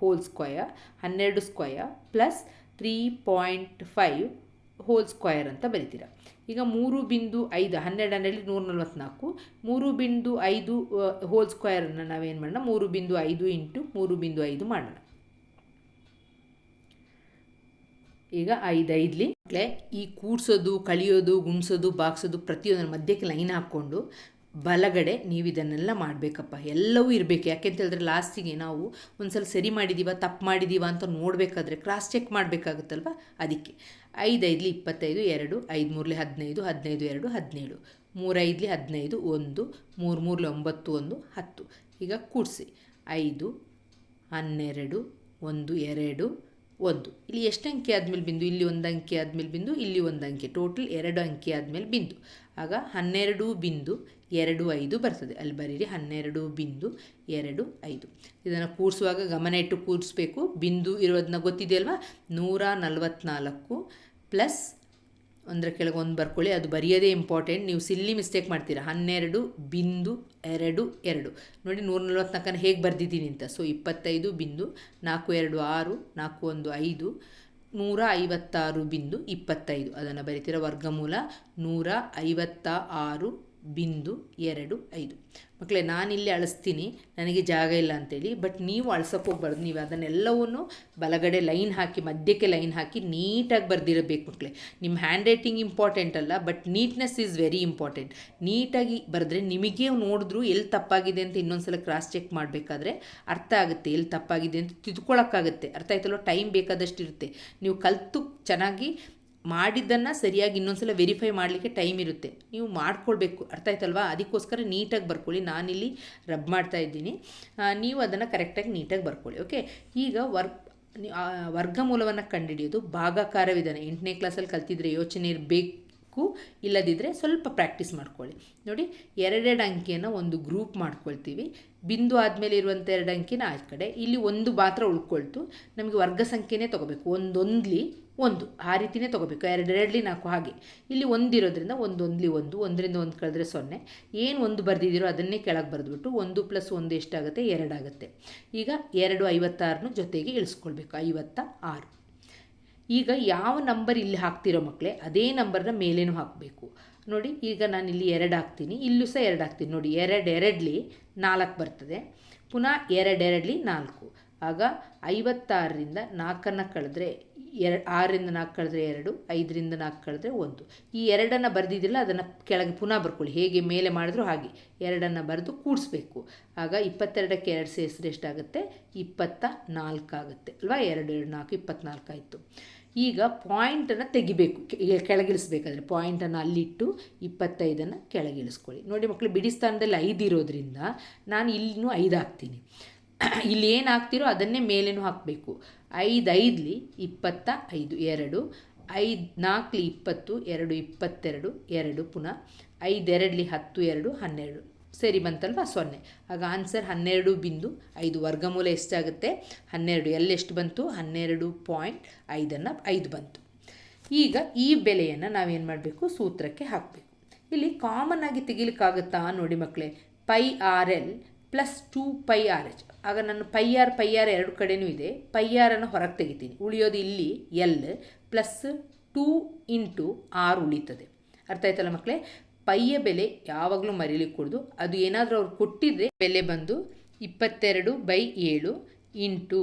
ಹೋಲ್ ಸ್ಕ್ವಯರ್ ಹನ್ನೆರಡು square plus three point five whole square ಅಂತ ಬರಿತೀರ. ಈಗ ಮೂರು ಬಿಂದು ಐದು, ಹನ್ನೆರಡು ಹನ್ನೆರಡು ನೂರ ನಲ್ವತ್ನಾಲ್ಕು, ಮೂರು ಬಿಂದು ಐದು ಹೋಲ್ ಸ್ಕ್ವಯರನ್ನು ನಾವೇನು ಮಾಡೋಣ? ಮೂರು ಬಿಂದು ಐದು ಇಂಟು ಮೂರು ಬಿಂದು ಐದು ಮಾಡೋಣ. ಈಗ ಐದು, ಐದ್ಲಿ ಈ ಕೂಡ್ಸೋದು, ಕಳಿಯೋದು ಗುಣಿಸೋದು ಬಾಗ್ಸೋದು ಪ್ರತಿಯೊಂದರ ಮಧ್ಯಕ್ಕೆ ಲೈನ್ ಹಾಕ್ಕೊಂಡು ಬಲಗಡೆ ನೀವು ಇದನ್ನೆಲ್ಲ ಮಾಡಬೇಕಪ್ಪ. ಎಲ್ಲವೂ ಇರಬೇಕು. ಯಾಕೆಂತ ಹೇಳಿದ್ರೆ ಲಾಸ್ಟಿಗೆ ನಾವು ಒಂದ್ಸಲ ಸರಿ ಮಾಡಿದ್ದೀವ ತಪ್ಪು ಮಾಡಿದ್ದೀವ ಅಂತ ನೋಡಬೇಕಾದ್ರೆ ಕ್ರಾಸ್ ಚೆಕ್ ಮಾಡಬೇಕಾಗುತ್ತಲ್ವ? ಅದಕ್ಕೆ. ಐದು ಐದ್ಲಿ ಇಪ್ಪತ್ತೈದು, ಎರಡು ಐದು ಮೂರಲಿ ಹದಿನೈದು ಹದಿನೈದು, ಎರಡು, ಹದಿನೇಳು. ಮೂರೈದ್ಲಿ ಹದಿನೈದು, ಒಂದು ಮೂರು ಮೂರಲಿ ಒಂಬತ್ತು, ಒಂದು, ಹತ್ತು. ಈಗ ಕೂಡಿಸಿ. ಐದು, ಹನ್ನೆರಡು, ಒಂದು, ಎರಡು, ಒಂದು. ಇಲ್ಲಿ ಎಷ್ಟು ಅಂಕಿ ಆದಮೇಲೆ ಬಿಂದು? ಇಲ್ಲಿ ಒಂದು ಅಂಕಿ ಆದಮೇಲೆ ಬಿಂದು, ಇಲ್ಲಿ ಒಂದು ಅಂಕಿ. ಟೋಟಲ್ ಎರಡು ಅಂಕಿ ಆದಮೇಲೆ ಬಿಂದು. ಆಗ ಹನ್ನೆರಡು ಬಿಂದು ಎರಡು ಐದು ಬರ್ತದೆ. ಅಲ್ಲಿ ಬರೀರಿ ಹನ್ನೆರಡು ಬಿಂದು ಎರಡು ಐದು. ಇದನ್ನು ಕೂರಿಸುವಾಗ ಗಮನ ಇಟ್ಟು ಕೂರಿಸ್ಬೇಕು. ಬಿಂದು ಇರೋದನ್ನ ಗೊತ್ತಿದೆಯಲ್ವಾ ನೂರ ನಲವತ್ತ್ನಾಲ್ಕು ಪ್ಲಸ್ ಒಂದರ ಕೆಳಗೆ ಒಂದು ಬರ್ಕೊಳ್ಳಿ. ಅದು ಬರೆಯೋದೇ ಇಂಪಾರ್ಟೆಂಟ್ ನೀವು ಸಿಲ್ಲಿ ಮಿಸ್ಟೇಕ್ ಮಾಡ್ತೀರಾ. ಹನ್ನೆರಡು ಬಿಂದು ಎರಡು ಎರಡು. ನೋಡಿ ನೂರ ನಲ್ವತ್ನಾಲ್ಕನ್ನು ಹೇಗೆ ಬರೆದಿದ್ದೀನಿ ಅಂತ. ಸೊ ಇಪ್ಪತ್ತೈದು ಬಿಂದು ನಾಲ್ಕು ಎರಡು ಆರು, ನಾಲ್ಕು ಒಂದು ಐದು, ನೂರ ಐವತ್ತಾರು ಬಿಂದು ಇಪ್ಪತ್ತೈದು. ಅದನ್ನು ಬರಿತೀರ ವರ್ಗಮೂಲ. ನೂರ ಐವತ್ತ ಆರು ಬಿಂದು ಎರಡು ಐದು. ಮಕ್ಕಳೇ ನಾನಿಲ್ಲಿ ಅಳಿಸ್ತೀನಿ. ನನಗೆ ಜಾಗ ಇಲ್ಲ ಅಂತೇಳಿ ಬಟ್ ನೀವು ಅಳ್ಸಕ್ಕೆ ಹೋಗ್ಬಾರ್ದು. ನೀವು ಅದನ್ನೆಲ್ಲವನ್ನು ಬಲಗಡೆ ಲೈನ್ ಹಾಕಿ, ಮಧ್ಯಕ್ಕೆ ಲೈನ್ ಹಾಕಿ ನೀಟಾಗಿ ಬರೆದಿರಬೇಕು ಮಕ್ಕಳೇ ನಿಮ್ಮ ಹ್ಯಾಂಡ್ ರೈಟಿಂಗ್ ಇಂಪಾರ್ಟೆಂಟ್ ಅಲ್ಲ but neatness is very important ನೀಟಾಗಿ ಬರೆದ್ರೆ ನಿಮಗೆ ನೋಡಿದ್ರು ಎಲ್ಲಿ ತಪ್ಪಾಗಿದೆ ಅಂತ ಇನ್ನೊಂದ್ಸಲ ಕ್ರಾಸ್ ಚೆಕ್ ಮಾಡಬೇಕಾದ್ರೆ ಅರ್ಥ ಆಗುತ್ತೆ, ಎಲ್ಲಿ ತಪ್ಪಾಗಿದೆ ಅಂತ ತಿದ್ಕೊಳ್ಳೋಕ್ಕಾಗುತ್ತೆ ಅರ್ಥ ಆಯ್ತಲ್ವ? ಟೈಮ್ ಬೇಕಾದಷ್ಟು ಇರುತ್ತೆ ನೀವು ಕಲಿತು ಚೆನ್ನಾಗಿ ಮಾಡಿದ್ದನ್ನು ಸರಿಯಾಗಿ ಇನ್ನೊಂದ್ಸಲ ವೆರಿಫೈ ಮಾಡಲಿಕ್ಕೆ ಟೈಮ್ ಇರುತ್ತೆ. ನೀವು ಮಾಡ್ಕೊಳ್ಬೇಕು. ಅರ್ಥ ಆಯ್ತಲ್ವಾ? ಅದಕ್ಕೋಸ್ಕರ ನೀಟಾಗಿ ಬರ್ಕೊಳ್ಳಿ. ನಾನಿಲ್ಲಿ ರಬ್ ಮಾಡ್ತಾ ಇದ್ದೀನಿ. ನೀವು ಅದನ್ನು ಕರೆಕ್ಟಾಗಿ ನೀಟಾಗಿ ಬರ್ಕೊಳ್ಳಿ. ಓಕೆ ಈಗ ವರ್ಕ್ ವರ್ಗಮೂಲವನ್ನು ಕಂಡುಹಿಡಿಯೋದು ಭಾಗಾಕಾರ ವಿಧಾನ ಎಂಟನೇ ಕ್ಲಾಸಲ್ಲಿ ಕಲ್ತಿದ್ರೆ ಯೋಚನೆ ಇರಬೇಕು. ಇಲ್ಲದಿದ್ದರೆ ಸ್ವಲ್ಪ ಪ್ರಾಕ್ಟೀಸ್ ಮಾಡ್ಕೊಳ್ಳಿ. ನೋಡಿ, ಎರಡೆರಡು ಅಂಕಿಯನ್ನು ಒಂದು ಗ್ರೂಪ್ ಮಾಡ್ಕೊಳ್ತೀವಿ. ಬಿಂದು ಆದಮೇಲೆ ಇರುವಂಥ ಎರಡು ಅಂಕಿನ ಆ ಕಡೆ. ಇಲ್ಲಿ ಒಂದು ಮಾತ್ರ ಉಳ್ಕೊಳ್ತು. ನಮಗೆ ವರ್ಗ ಸಂಖ್ಯೆನೇ ತೊಗೋಬೇಕು. ಒಂದೊಂದ್ಲಿ ಒಂದು, ಆ ರೀತಿನೇ ತೊಗೋಬೇಕು. ಎರಡೆರಡ್ಲಿ ನಾಲ್ಕು ಹಾಗೆ. ಇಲ್ಲಿ ಒಂದಿರೋದ್ರಿಂದ ಒಂದೊಂದ್ಲಿ ಒಂದು, ಒಂದರಿಂದ ಒಂದು ಕಳೆದ್ರೆ ಸೊನ್ನೆ. ಏನು ಒಂದು ಬರೆದಿದ್ದೀರೋ ಅದನ್ನೇ ಕೆಳಗೆ ಬರೆದ್ಬಿಟ್ಟು ಒಂದು ಪ್ಲಸ್ ಒಂದು ಎಷ್ಟಾಗುತ್ತೆ? ಎರಡಾಗುತ್ತೆ ಈಗ ಎರಡು ಐವತ್ತಾರನ್ನು ಜೊತೆಗೆ ಇಳಿಸ್ಕೊಳ್ಬೇಕು. ಐವತ್ತ ಆರು ಈಗ ಯಾವ ನಂಬರ್ ಇಲ್ಲಿ ಹಾಕ್ತಿರೋ ಮಕ್ಕಳೇ ಅದೇ ನಂಬರ್ನ ಮೇಲೇನೂ ಹಾಕಬೇಕು. ನೋಡಿ, ಈಗ ನಾನು ಇಲ್ಲಿ ಎರಡು ಹಾಕ್ತೀನಿ. ಇಲ್ಲೂ ಸಹ ಎರಡು ಹಾಕ್ತೀನಿ. ನೋಡಿ, ಎರಡು ಎರಡ್ಲಿ ನಾಲ್ಕು ಬರ್ತದೆ. ಪುನಃ ಎರಡೆರಡ್ಲಿ ನಾಲ್ಕು. ಆಗ ಐವತ್ತಾರರಿಂದ ನಾಲ್ಕನ್ನು ಕಳೆದ್ರೆ ಎರಡು ಆರರಿಂದ ನಾಲ್ಕು ಕಳೆದ್ರೆ ಎರಡು, ಐದರಿಂದ ನಾಲ್ಕು ಕಳೆದ್ರೆ ಒಂದು. ಈ ಎರಡನ್ನು ಬರೆದಿದ್ದಿಲ್ಲ, ಅದನ್ನು ಕೆಳಗೆ ಪುನಃ ಬರ್ಕೊಳ್ಳಿ. ಹೇಗೆ ಮೇಲೆ ಮಾಡಿದ್ರು ಹಾಗೆ. ಎರಡನ್ನು ಬರೆದು ಕೂಡಿಸ್ಬೇಕು. ಆಗ ಇಪ್ಪತ್ತೆರಡಕ್ಕೆ ಎರಡು ಸೇರಿಸಿದ್ರೆ ಎಷ್ಟಾಗುತ್ತೆ? ಇಪ್ಪತ್ತ ನಾಲ್ಕಾಗುತ್ತೆ ಅಲ್ವಾ? ಎರಡು ಎರಡು, ನಾಲ್ಕು, ಇಪ್ಪತ್ನಾಲ್ಕು ಆಯಿತು. ಈಗ ಪಾಯಿಂಟನ್ನು ತೆಗಿಬೇಕು. ಕೆಳಗಿಳಿಸ್ಬೇಕಾದ್ರೆ ಪಾಯಿಂಟನ್ನು ಅಲ್ಲಿಟ್ಟು ಇಪ್ಪತ್ತೈದನ್ನು ಕೆಳಗಿಳಿಸ್ಕೊಳ್ಳಿ. ನೋಡಿ ಮಕ್ಕಳು ಬಿಡಿ ಸ್ಥಾನದಲ್ಲಿ ಐದು ಇರೋದ್ರಿಂದ ನಾನು ಇಲ್ಲಿನೂ ಐದು ಹಾಕ್ತೀನಿ. <clears throat> ಇಲ್ಲಿ ಏನು ಹಾಕ್ತಿರೋ ಅದನ್ನೇ ಮೇಲೇನು ಹಾಕಬೇಕು. ಐದು ಐದ್ಲಿ ಇಪ್ಪತ್ತ ಐದು ಎರಡು, ಐದು ನಾಲ್ಕಲಿ ಇಪ್ಪತ್ತು, ಎರಡು ಇಪ್ಪತ್ತೆರಡು, ಎರಡು ಪುನಃ ಐದೆರಡಲಿ ಹತ್ತು ಎರಡು, ಹನ್ನೆರಡು. ಸರಿ ಬಂತಲ್ವಾ? ಸೊನ್ನೆ. ಆಗ ಆನ್ಸರ್ ಹನ್ನೆರಡು ಬಿಂದು ಐದು ವರ್ಗಮೂಲ ಎಷ್ಟಾಗುತ್ತೆ? ಹನ್ನೆರಡು. ಎಲ್ಲೆಷ್ಟು ಬಂತು? ಹನ್ನೆರಡು ಪಾಯಿಂಟ್ ಐದನ್ನು ಐದು ಬಂತು. ಈಗ ಈ ಬೆಲೆಯನ್ನು ನಾವೇನು ಮಾಡಬೇಕು? ಸೂತ್ರಕ್ಕೆ ಹಾಕಬೇಕು. ಇಲ್ಲಿ ಕಾಮನ್ ಆಗಿ ತೆಗಿಲಿಕ್ಕಾಗುತ್ತಾ? ನೋಡಿ ಮಕ್ಕಳೇ pi R L plus two pi R H. ಆಗ ನಾನು ಪೈ ಆರ್ ಪೈ ಆರ್ ಎರಡು ಕಡೆಯೂ ಇದೆ. ಪೈ ಆರನ್ನು ಹೊರಗೆ ತೆಗಿತೀನಿ. ಉಳಿಯೋದು ಇಲ್ಲಿ L plus two into R ಉಳಿತದೆ. ಅರ್ಥ ಆಯ್ತಲ್ಲ ಮಕ್ಕಳೇ ಪೈಯ ಬೆಲೆ ಯಾವಾಗಲೂ ಮರೀಲಿಕ್ಕೆ ಕೊಡೋದು ಅದು ಏನಾದರೂ ಅವ್ರು ಕೊಟ್ಟಿದ್ರೆ ಬೆಲೆ ಬಂದು ಇಪ್ಪತ್ತೆರಡು ಬೈ ಏಳು ಇಂಟು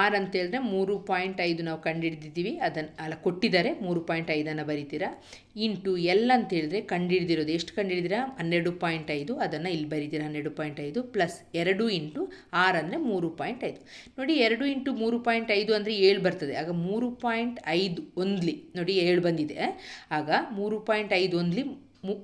ಆರ್ ಅಂತ ಹೇಳಿದ್ರೆ ಮೂರು ಪಾಯಿಂಟ್ ಐದು ನಾವು ಕಂಡುಹಿಡಿದಿದ್ದೀವಿ ಅದನ್ನು ಅಲ್ಲ ಕೊಟ್ಟಿದ್ದಾರೆ, ಮೂರು ಪಾಯಿಂಟ್ ಐದನ್ನು ಬರಿತೀರಾ? ಇಂಟು ಎಲ್ ಅಂತೇಳಿದ್ರೆ ಕಂಡುಹಿಡಿದಿರೋದು ಎಷ್ಟು ಕಂಡುಹಿಡಿದಿರಾ ಹನ್ನೆರಡು ಪಾಯಿಂಟ್ ಐದು, ಅದನ್ನು ಇಲ್ಲಿ ಬರಿತೀರಾ? ಹನ್ನೆರಡು ಪಾಯಿಂಟ್ ಐದು ಪ್ಲಸ್ ಎರಡು ಇಂಟು ಆರ್ ಅಂದರೆ ಮೂರು ಪಾಯಿಂಟ್ ಐದು. ನೋಡಿ, ಎರಡು ಇಂಟು ಮೂರು ಪಾಯಿಂಟ್ ಐದು ಅಂದರೆ ಏಳು ಬರ್ತದೆ. ಆಗ ಮೂರು ಪಾಯಿಂಟ್ ಐದು ಒಂದ್ಲಿ, ನೋಡಿ ಏಳು ಬಂದಿದೆ. ಆಗ ಮೂರು ಪಾಯಿಂಟ್ ಐದು ಒಂದ್ಲಿ ಮು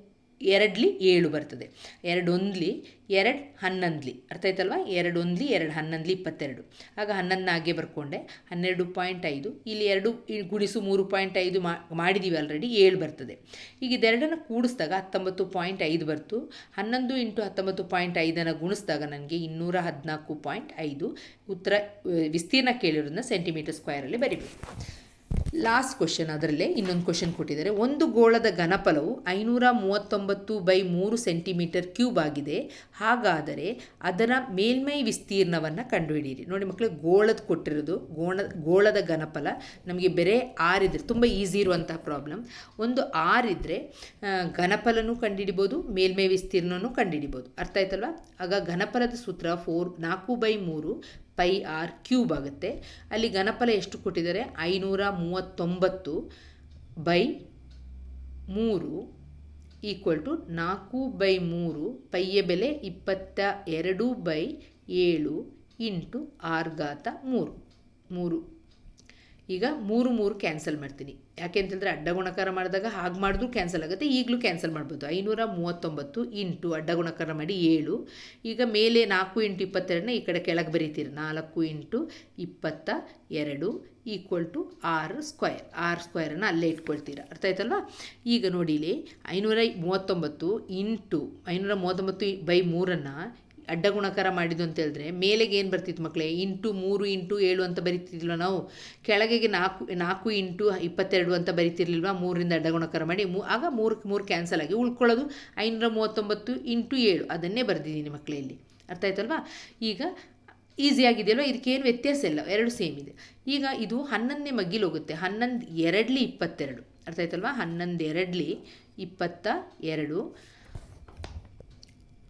ಎರಡ್ಲಿ ಏಳು ಬರ್ತದೆ. ಎರಡೊಂದ್ಲಿ ಎರಡು ಹನ್ನೊಂದ್ಲಿ. ಅರ್ಥ ಆಯ್ತಲ್ವಾ? ಎರಡೊಂದ್ಲಿ ಎರಡು ಹನ್ನೊಂದ್ಲಿ ಇಪ್ಪತ್ತೆರಡು. ಆಗ ಹನ್ನೊಂದನ್ನ ಹಾಗೆ ಬರ್ಕೊಂಡೆ. ಹನ್ನೆರಡು ಪಾಯಿಂಟ್ ಐದು. ಇಲ್ಲಿ ಎರಡು ಗುಣಿಸು ಮೂರು ಪಾಯಿಂಟ್ ಐದು ಮಾಡಿದ್ದೀವಿ ಆಲ್ರೆಡಿ ಏಳು ಬರ್ತದೆ. ಈಗ ಇದೆರಡನ್ನು ಕೂಡಿಸಿದಾಗ ಹತ್ತೊಂಬತ್ತು ಪಾಯಿಂಟ್ ಐದು ಬರ್ತು. ಹನ್ನೊಂದು ಇಂಟು ಹತ್ತೊಂಬತ್ತು ಪಾಯಿಂಟ್ ಐದನ್ನು ಗುಣಿಸಿದಾಗ ನನಗೆ ಇನ್ನೂರ ಹದಿನಾಲ್ಕು ಪಾಯಿಂಟ್ ಐದು. ಉತ್ತರ, ವಿಸ್ತೀರ್ಣ ಕೇಳಿರೋದನ್ನ ಸೆಂಟಿಮೀಟರ್ ಸ್ಕ್ವೇರಲ್ಲಿ ಬರಿಬೇಕು. ಲಾಸ್ಟ್ ಕ್ವಶನ್ ಅದರಲ್ಲೇ ಇನ್ನೊಂದು ಕ್ವಶನ್ ಕೊಟ್ಟಿದ್ದಾರೆ. ಒಂದು ಗೋಳದ ಘನಫಲವು ಐನೂರ ಮೂವತ್ತೊಂಬತ್ತು ಬೈ ಮೂರು ಸೆಂಟಿಮೀಟರ್ ಕ್ಯೂಬ್ ಆಗಿದೆ. ಹಾಗಾದರೆ ಅದರ ಮೇಲ್ಮೈ ವಿಸ್ತೀರ್ಣವನ್ನು ಕಂಡುಹಿಡಿಯಿರಿ. ನೋಡಿ ಮಕ್ಕಳು ಗೋಳದ ಕೊಟ್ಟಿರೋದು, ಗೋಣ, ಗೋಳದ ಘನಫಲ ನಮಗೆ ಬೇರೆ ಆರ್ ಇದ್ರೆ ತುಂಬ ಈಸಿ ಇರುವಂತಹ ಪ್ರಾಬ್ಲಮ್ ಒಂದು ಆರ್ ಇದ್ರೆ ಘನಫಲನೂ ಕಂಡುಹಿಡಿಬೋದು, ಮೇಲ್ಮೈ ವಿಸ್ತೀರ್ಣನೂ ಕಂಡುಹಿಡಿಬೋದು. ಅರ್ಥ ಆಯ್ತಲ್ವಾ? ಆಗ ಘನಫಲದ ಸೂತ್ರ ಫೋರ್ ನಾಲ್ಕು ಬೈ ಮೂರು ಪೈ ಆರ್ ಕ್ಯೂಬ್ ಆಗುತ್ತೆ. ಅಲ್ಲಿ ಘನಫಲ ಎಷ್ಟು ಕೊಟ್ಟಿದ್ದಾರೆ? ಐನೂರ ಮೂವತ್ತೊಂಬತ್ತು ಬೈ ಮೂರು ಈಕ್ವಲ್ ಟು ನಾಲ್ಕು ಬೈ ಮೂರು ಪೈಯ ಬೆಲೆ ಇಪ್ಪತ್ತ ಎರಡು ಬೈ ಏಳು ಇಂಟು ಆರ್ ಘಾತ ಮೂರು. ಮೂರು. ಈಗ ಮೂರು ಮೂರು ಕ್ಯಾನ್ಸಲ್ ಮಾಡ್ತೀನಿ. ಯಾಕೆ ಅಂತಂದರೆ ಅಡ್ಡ ಗುಣಕಾರ ಮಾಡಿದಾಗ ಹಾಗೆ ಮಾಡಿದ್ರು ಕ್ಯಾನ್ಸಲ್ ಆಗುತ್ತೆ, ಈಗಲೂ ಕ್ಯಾನ್ಸಲ್ ಮಾಡ್ಬೋದು. ಐನೂರ ಮೂವತ್ತೊಂಬತ್ತು ಇಂಟು ಅಡ್ಡ ಗುಣಕಾರ ಮಾಡಿ ಏಳು. ಈಗ ಮೇಲೆ ನಾಲ್ಕು ಇಂಟು ಇಪ್ಪತ್ತೆರಡನ್ನ ಈ ಕಡೆ ಕೆಳಗೆ ಬರೀತೀರಿ. ನಾಲ್ಕು ಇಂಟು ಇಪ್ಪತ್ತ ಎರಡು equal to R square R ಸ್ಕ್ವಯರನ್ನು ಅಲ್ಲೇ ಇಟ್ಕೊಳ್ತೀರ. ಅರ್ಥ ಆಯ್ತಲ್ಲ? ಈಗ ನೋಡಿಲಿ, ಐನೂರ ಮೂವತ್ತೊಂಬತ್ತು ಇಂಟು ಐನೂರ ಮೂವತ್ತೊಂಬತ್ತು ಬೈ ಮೂರನ್ನು ಅಡ್ಡ ಗುಣಕಾರ ಮಾಡಿದ್ದು ಅಂತ ಹೇಳಿದ್ರೆ ಮೇಲೆಗೆ ಏನು ಬರ್ತಿತ್ತು ಮಕ್ಕಳೇ ಇಂಟು ಮೂರು, ಇಂಟು ಏಳು ಅಂತ ಬರಿತಿದ್ದಿಲ್ವ ನಾವು? ಕೆಳಗೆಗೆ ನಾಲ್ಕು ನಾಲ್ಕು ಇಂಟು ಇಪ್ಪತ್ತೆರಡು ಅಂತ ಬರಿತಿರ್ಲಿಲ್ವಾ? ಮೂರರಿಂದ ಅಡ್ಡ ಗುಣಕಾರ ಮಾಡಿ ಮೂ, ಆಗ ಮೂರಕ್ಕೆ ಮೂರು ಕ್ಯಾನ್ಸಲ್ ಆಗಿ ಉಳ್ಕೊಳ್ಳೋದು ಐನೂರ ಮೂವತ್ತೊಂಬತ್ತು ಇಂಟು ಏಳು. ಅದನ್ನೇ ಬರೆದಿದ್ದೀನಿ ಮಕ್ಕಳೇ ಇಲ್ಲಿ. ಅರ್ಥ ಆಯ್ತಲ್ವಾ? ಈಗ ಈಸಿ ಆಗಿದೆಯಲ್ವ ಇದಕ್ಕೇನು ವ್ಯತ್ಯಾಸ ಇಲ್ಲ. ಎರಡು ಸೇಮ್ ಇದೆ. ಈಗ ಇದು ಹನ್ನೊಂದನೇ ಮಗ್ಗಿಲು ಹೋಗುತ್ತೆ. ಹನ್ನೊಂದು ಎರಡ್ಲಿ ಇಪ್ಪತ್ತೆರಡು. ಅರ್ಥ ಆಯ್ತಲ್ವಾ? ಹನ್ನೊಂದು ಎರಡಲಿ ಇಪ್ಪತ್ತ ಎರಡು.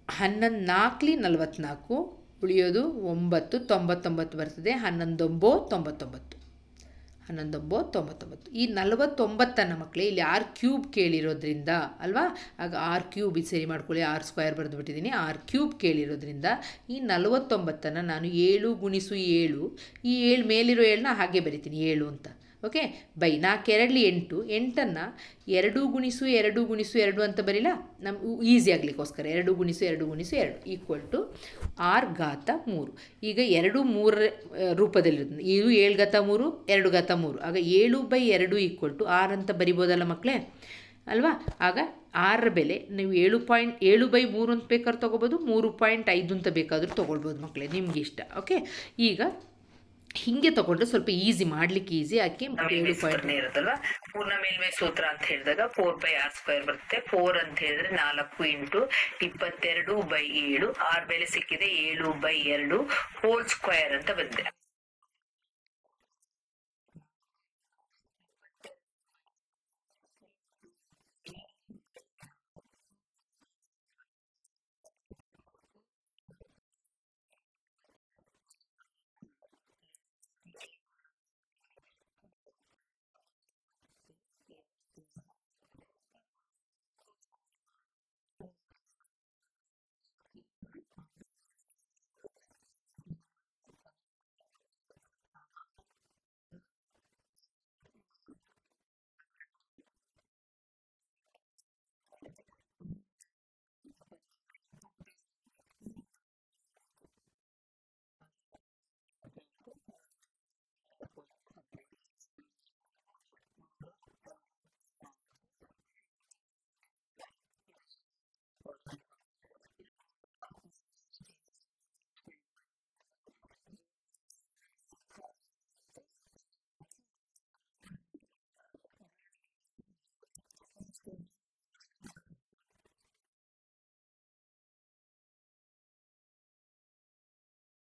ಹನ್ನೊಂದು ನಾಲ್ಕಲಿ ನಲವತ್ತ್ನಾಲ್ಕು ಉಳಿಯೋದು ಒಂಬತ್ತು, ತೊಂಬತ್ತೊಂಬತ್ತು ಬರ್ತದೆ. ಹನ್ನೊಂದೊಂಬೋ ತೊಂಬತ್ತೊಂಬತ್ತು. ಹನ್ನೊಂದೊಂಬೋ ತೊಂಬತ್ತೊಂಬತ್ತು. ಈ ನಲವತ್ತೊಂಬತ್ತನ್ನು ಮಕ್ಕಳೇ ಇಲ್ಲಿ ಆರ್ ಕ್ಯೂಬ್ ಕೇಳಿರೋದ್ರಿಂದ, ಅಲ್ವಾ? ಆಗ ಆರ್ ಕ್ಯೂಬ್ ಇದು ಸರಿ ಮಾಡ್ಕೊಳ್ಳಿ. ಆರ್ ಸ್ಕ್ವೇರ್ ಬರೆದು ಬಿಟ್ಟಿದ್ದೀನಿ ಆರ್ ಕ್ಯೂಬ್ ಕೇಳಿರೋದ್ರಿಂದ ಈ ನಲವತ್ತೊಂಬತ್ತನ್ನು ನಾನು ಏಳು ಗುಣಿಸು ಏಳು. ಈ ಏಳು ಮೇಲಿರೋ ಏಳನ್ನ ಹಾಗೆ ಬರಿತೀನಿ. ಏಳು ಅಂತ. ಓಕೆ ಬೈ ನಾಲ್ಕೆರಡ್ಲಿ ಎಂಟು, ಎಂಟನ್ನು ಎರಡು ಗುಣಿಸು ಎರಡು ಗುಣಿಸು ಎರಡು ಅಂತ ಬರೀಲ್ಲ ನಮ್ಮ ಈಸಿ ಆಗಲಿಕ್ಕೋಸ್ಕರ. ಎರಡು ಗುಣಿಸು ಎರಡು ಗುಣಿಸು ಎರಡು ಈಕ್ವಲ್ ಟು ಆರ್ ಘಾತ ಮೂರು. ಈಗ ಎರಡು ಮೂರರ ರೂಪದಲ್ಲಿರುತ್ತೆ ಇದು ಏಳು ಘಾತ ಮೂರು, ಎರಡು ಘಾತ ಮೂರು. ಆಗ ಏಳು ಬೈ ಎರಡು ಈಕ್ವಲ್ ಟು ಆರ್ ಅಂತ ಬರಿಬೋದಲ್ಲ ಮಕ್ಕಳೇ ಅಲ್ವಾ? ಆಗ ಆರ ಬೆಲೆ ನೀವು ಏಳು ಪಾಯಿಂಟ್, ಏಳು ಬೈ ಮೂರು ಅಂತ ಬೇಕಾದ್ರೆ ತೊಗೋಬೋದು, ಮೂರು ಪಾಯಿಂಟ್ ಐದು ಅಂತ ಬೇಕಾದರೂ ತೊಗೊಳ್ಬೋದು ಮಕ್ಕಳೇ ನಿಮ್ಗೆ ಇಷ್ಟ. ಓಕೆ ಈಗ ಹಿಂಗೆ ತಗೊಂಡ್ರೆ ಸ್ವಲ್ಪ ಈಸಿ ಮಾಡ್ಲಿಕ್ಕೆ ಈಸಿ ಆಕೆ ಏಳು ಪಾಯಿಂಟ್ ಇರುತ್ತಲ್ವಾ? ಪೂರ್ಣ ಮೇಲ್ಮೈ ಸೂತ್ರ ಅಂತ ಹೇಳಿದಾಗ ಫೋರ್ ಬೈ ಆರ್ ಸ್ಕ್ವೇರ್ ಬರುತ್ತೆ. ಫೋರ್ ಅಂತ ಹೇಳಿದ್ರೆ ನಾಲ್ಕು ಇಂಟು ಇಪ್ಪತ್ತೆರಡು ಬೈ ಏಳು. ಆರ್ ಬೆಲೆ ಸಿಕ್ಕಿದೆ ಏಳು ಬೈ ಎರಡು ಹೋಲ್ ಸ್ಕ್ವೇರ್ ಅಂತ ಬಂದಿದೆ.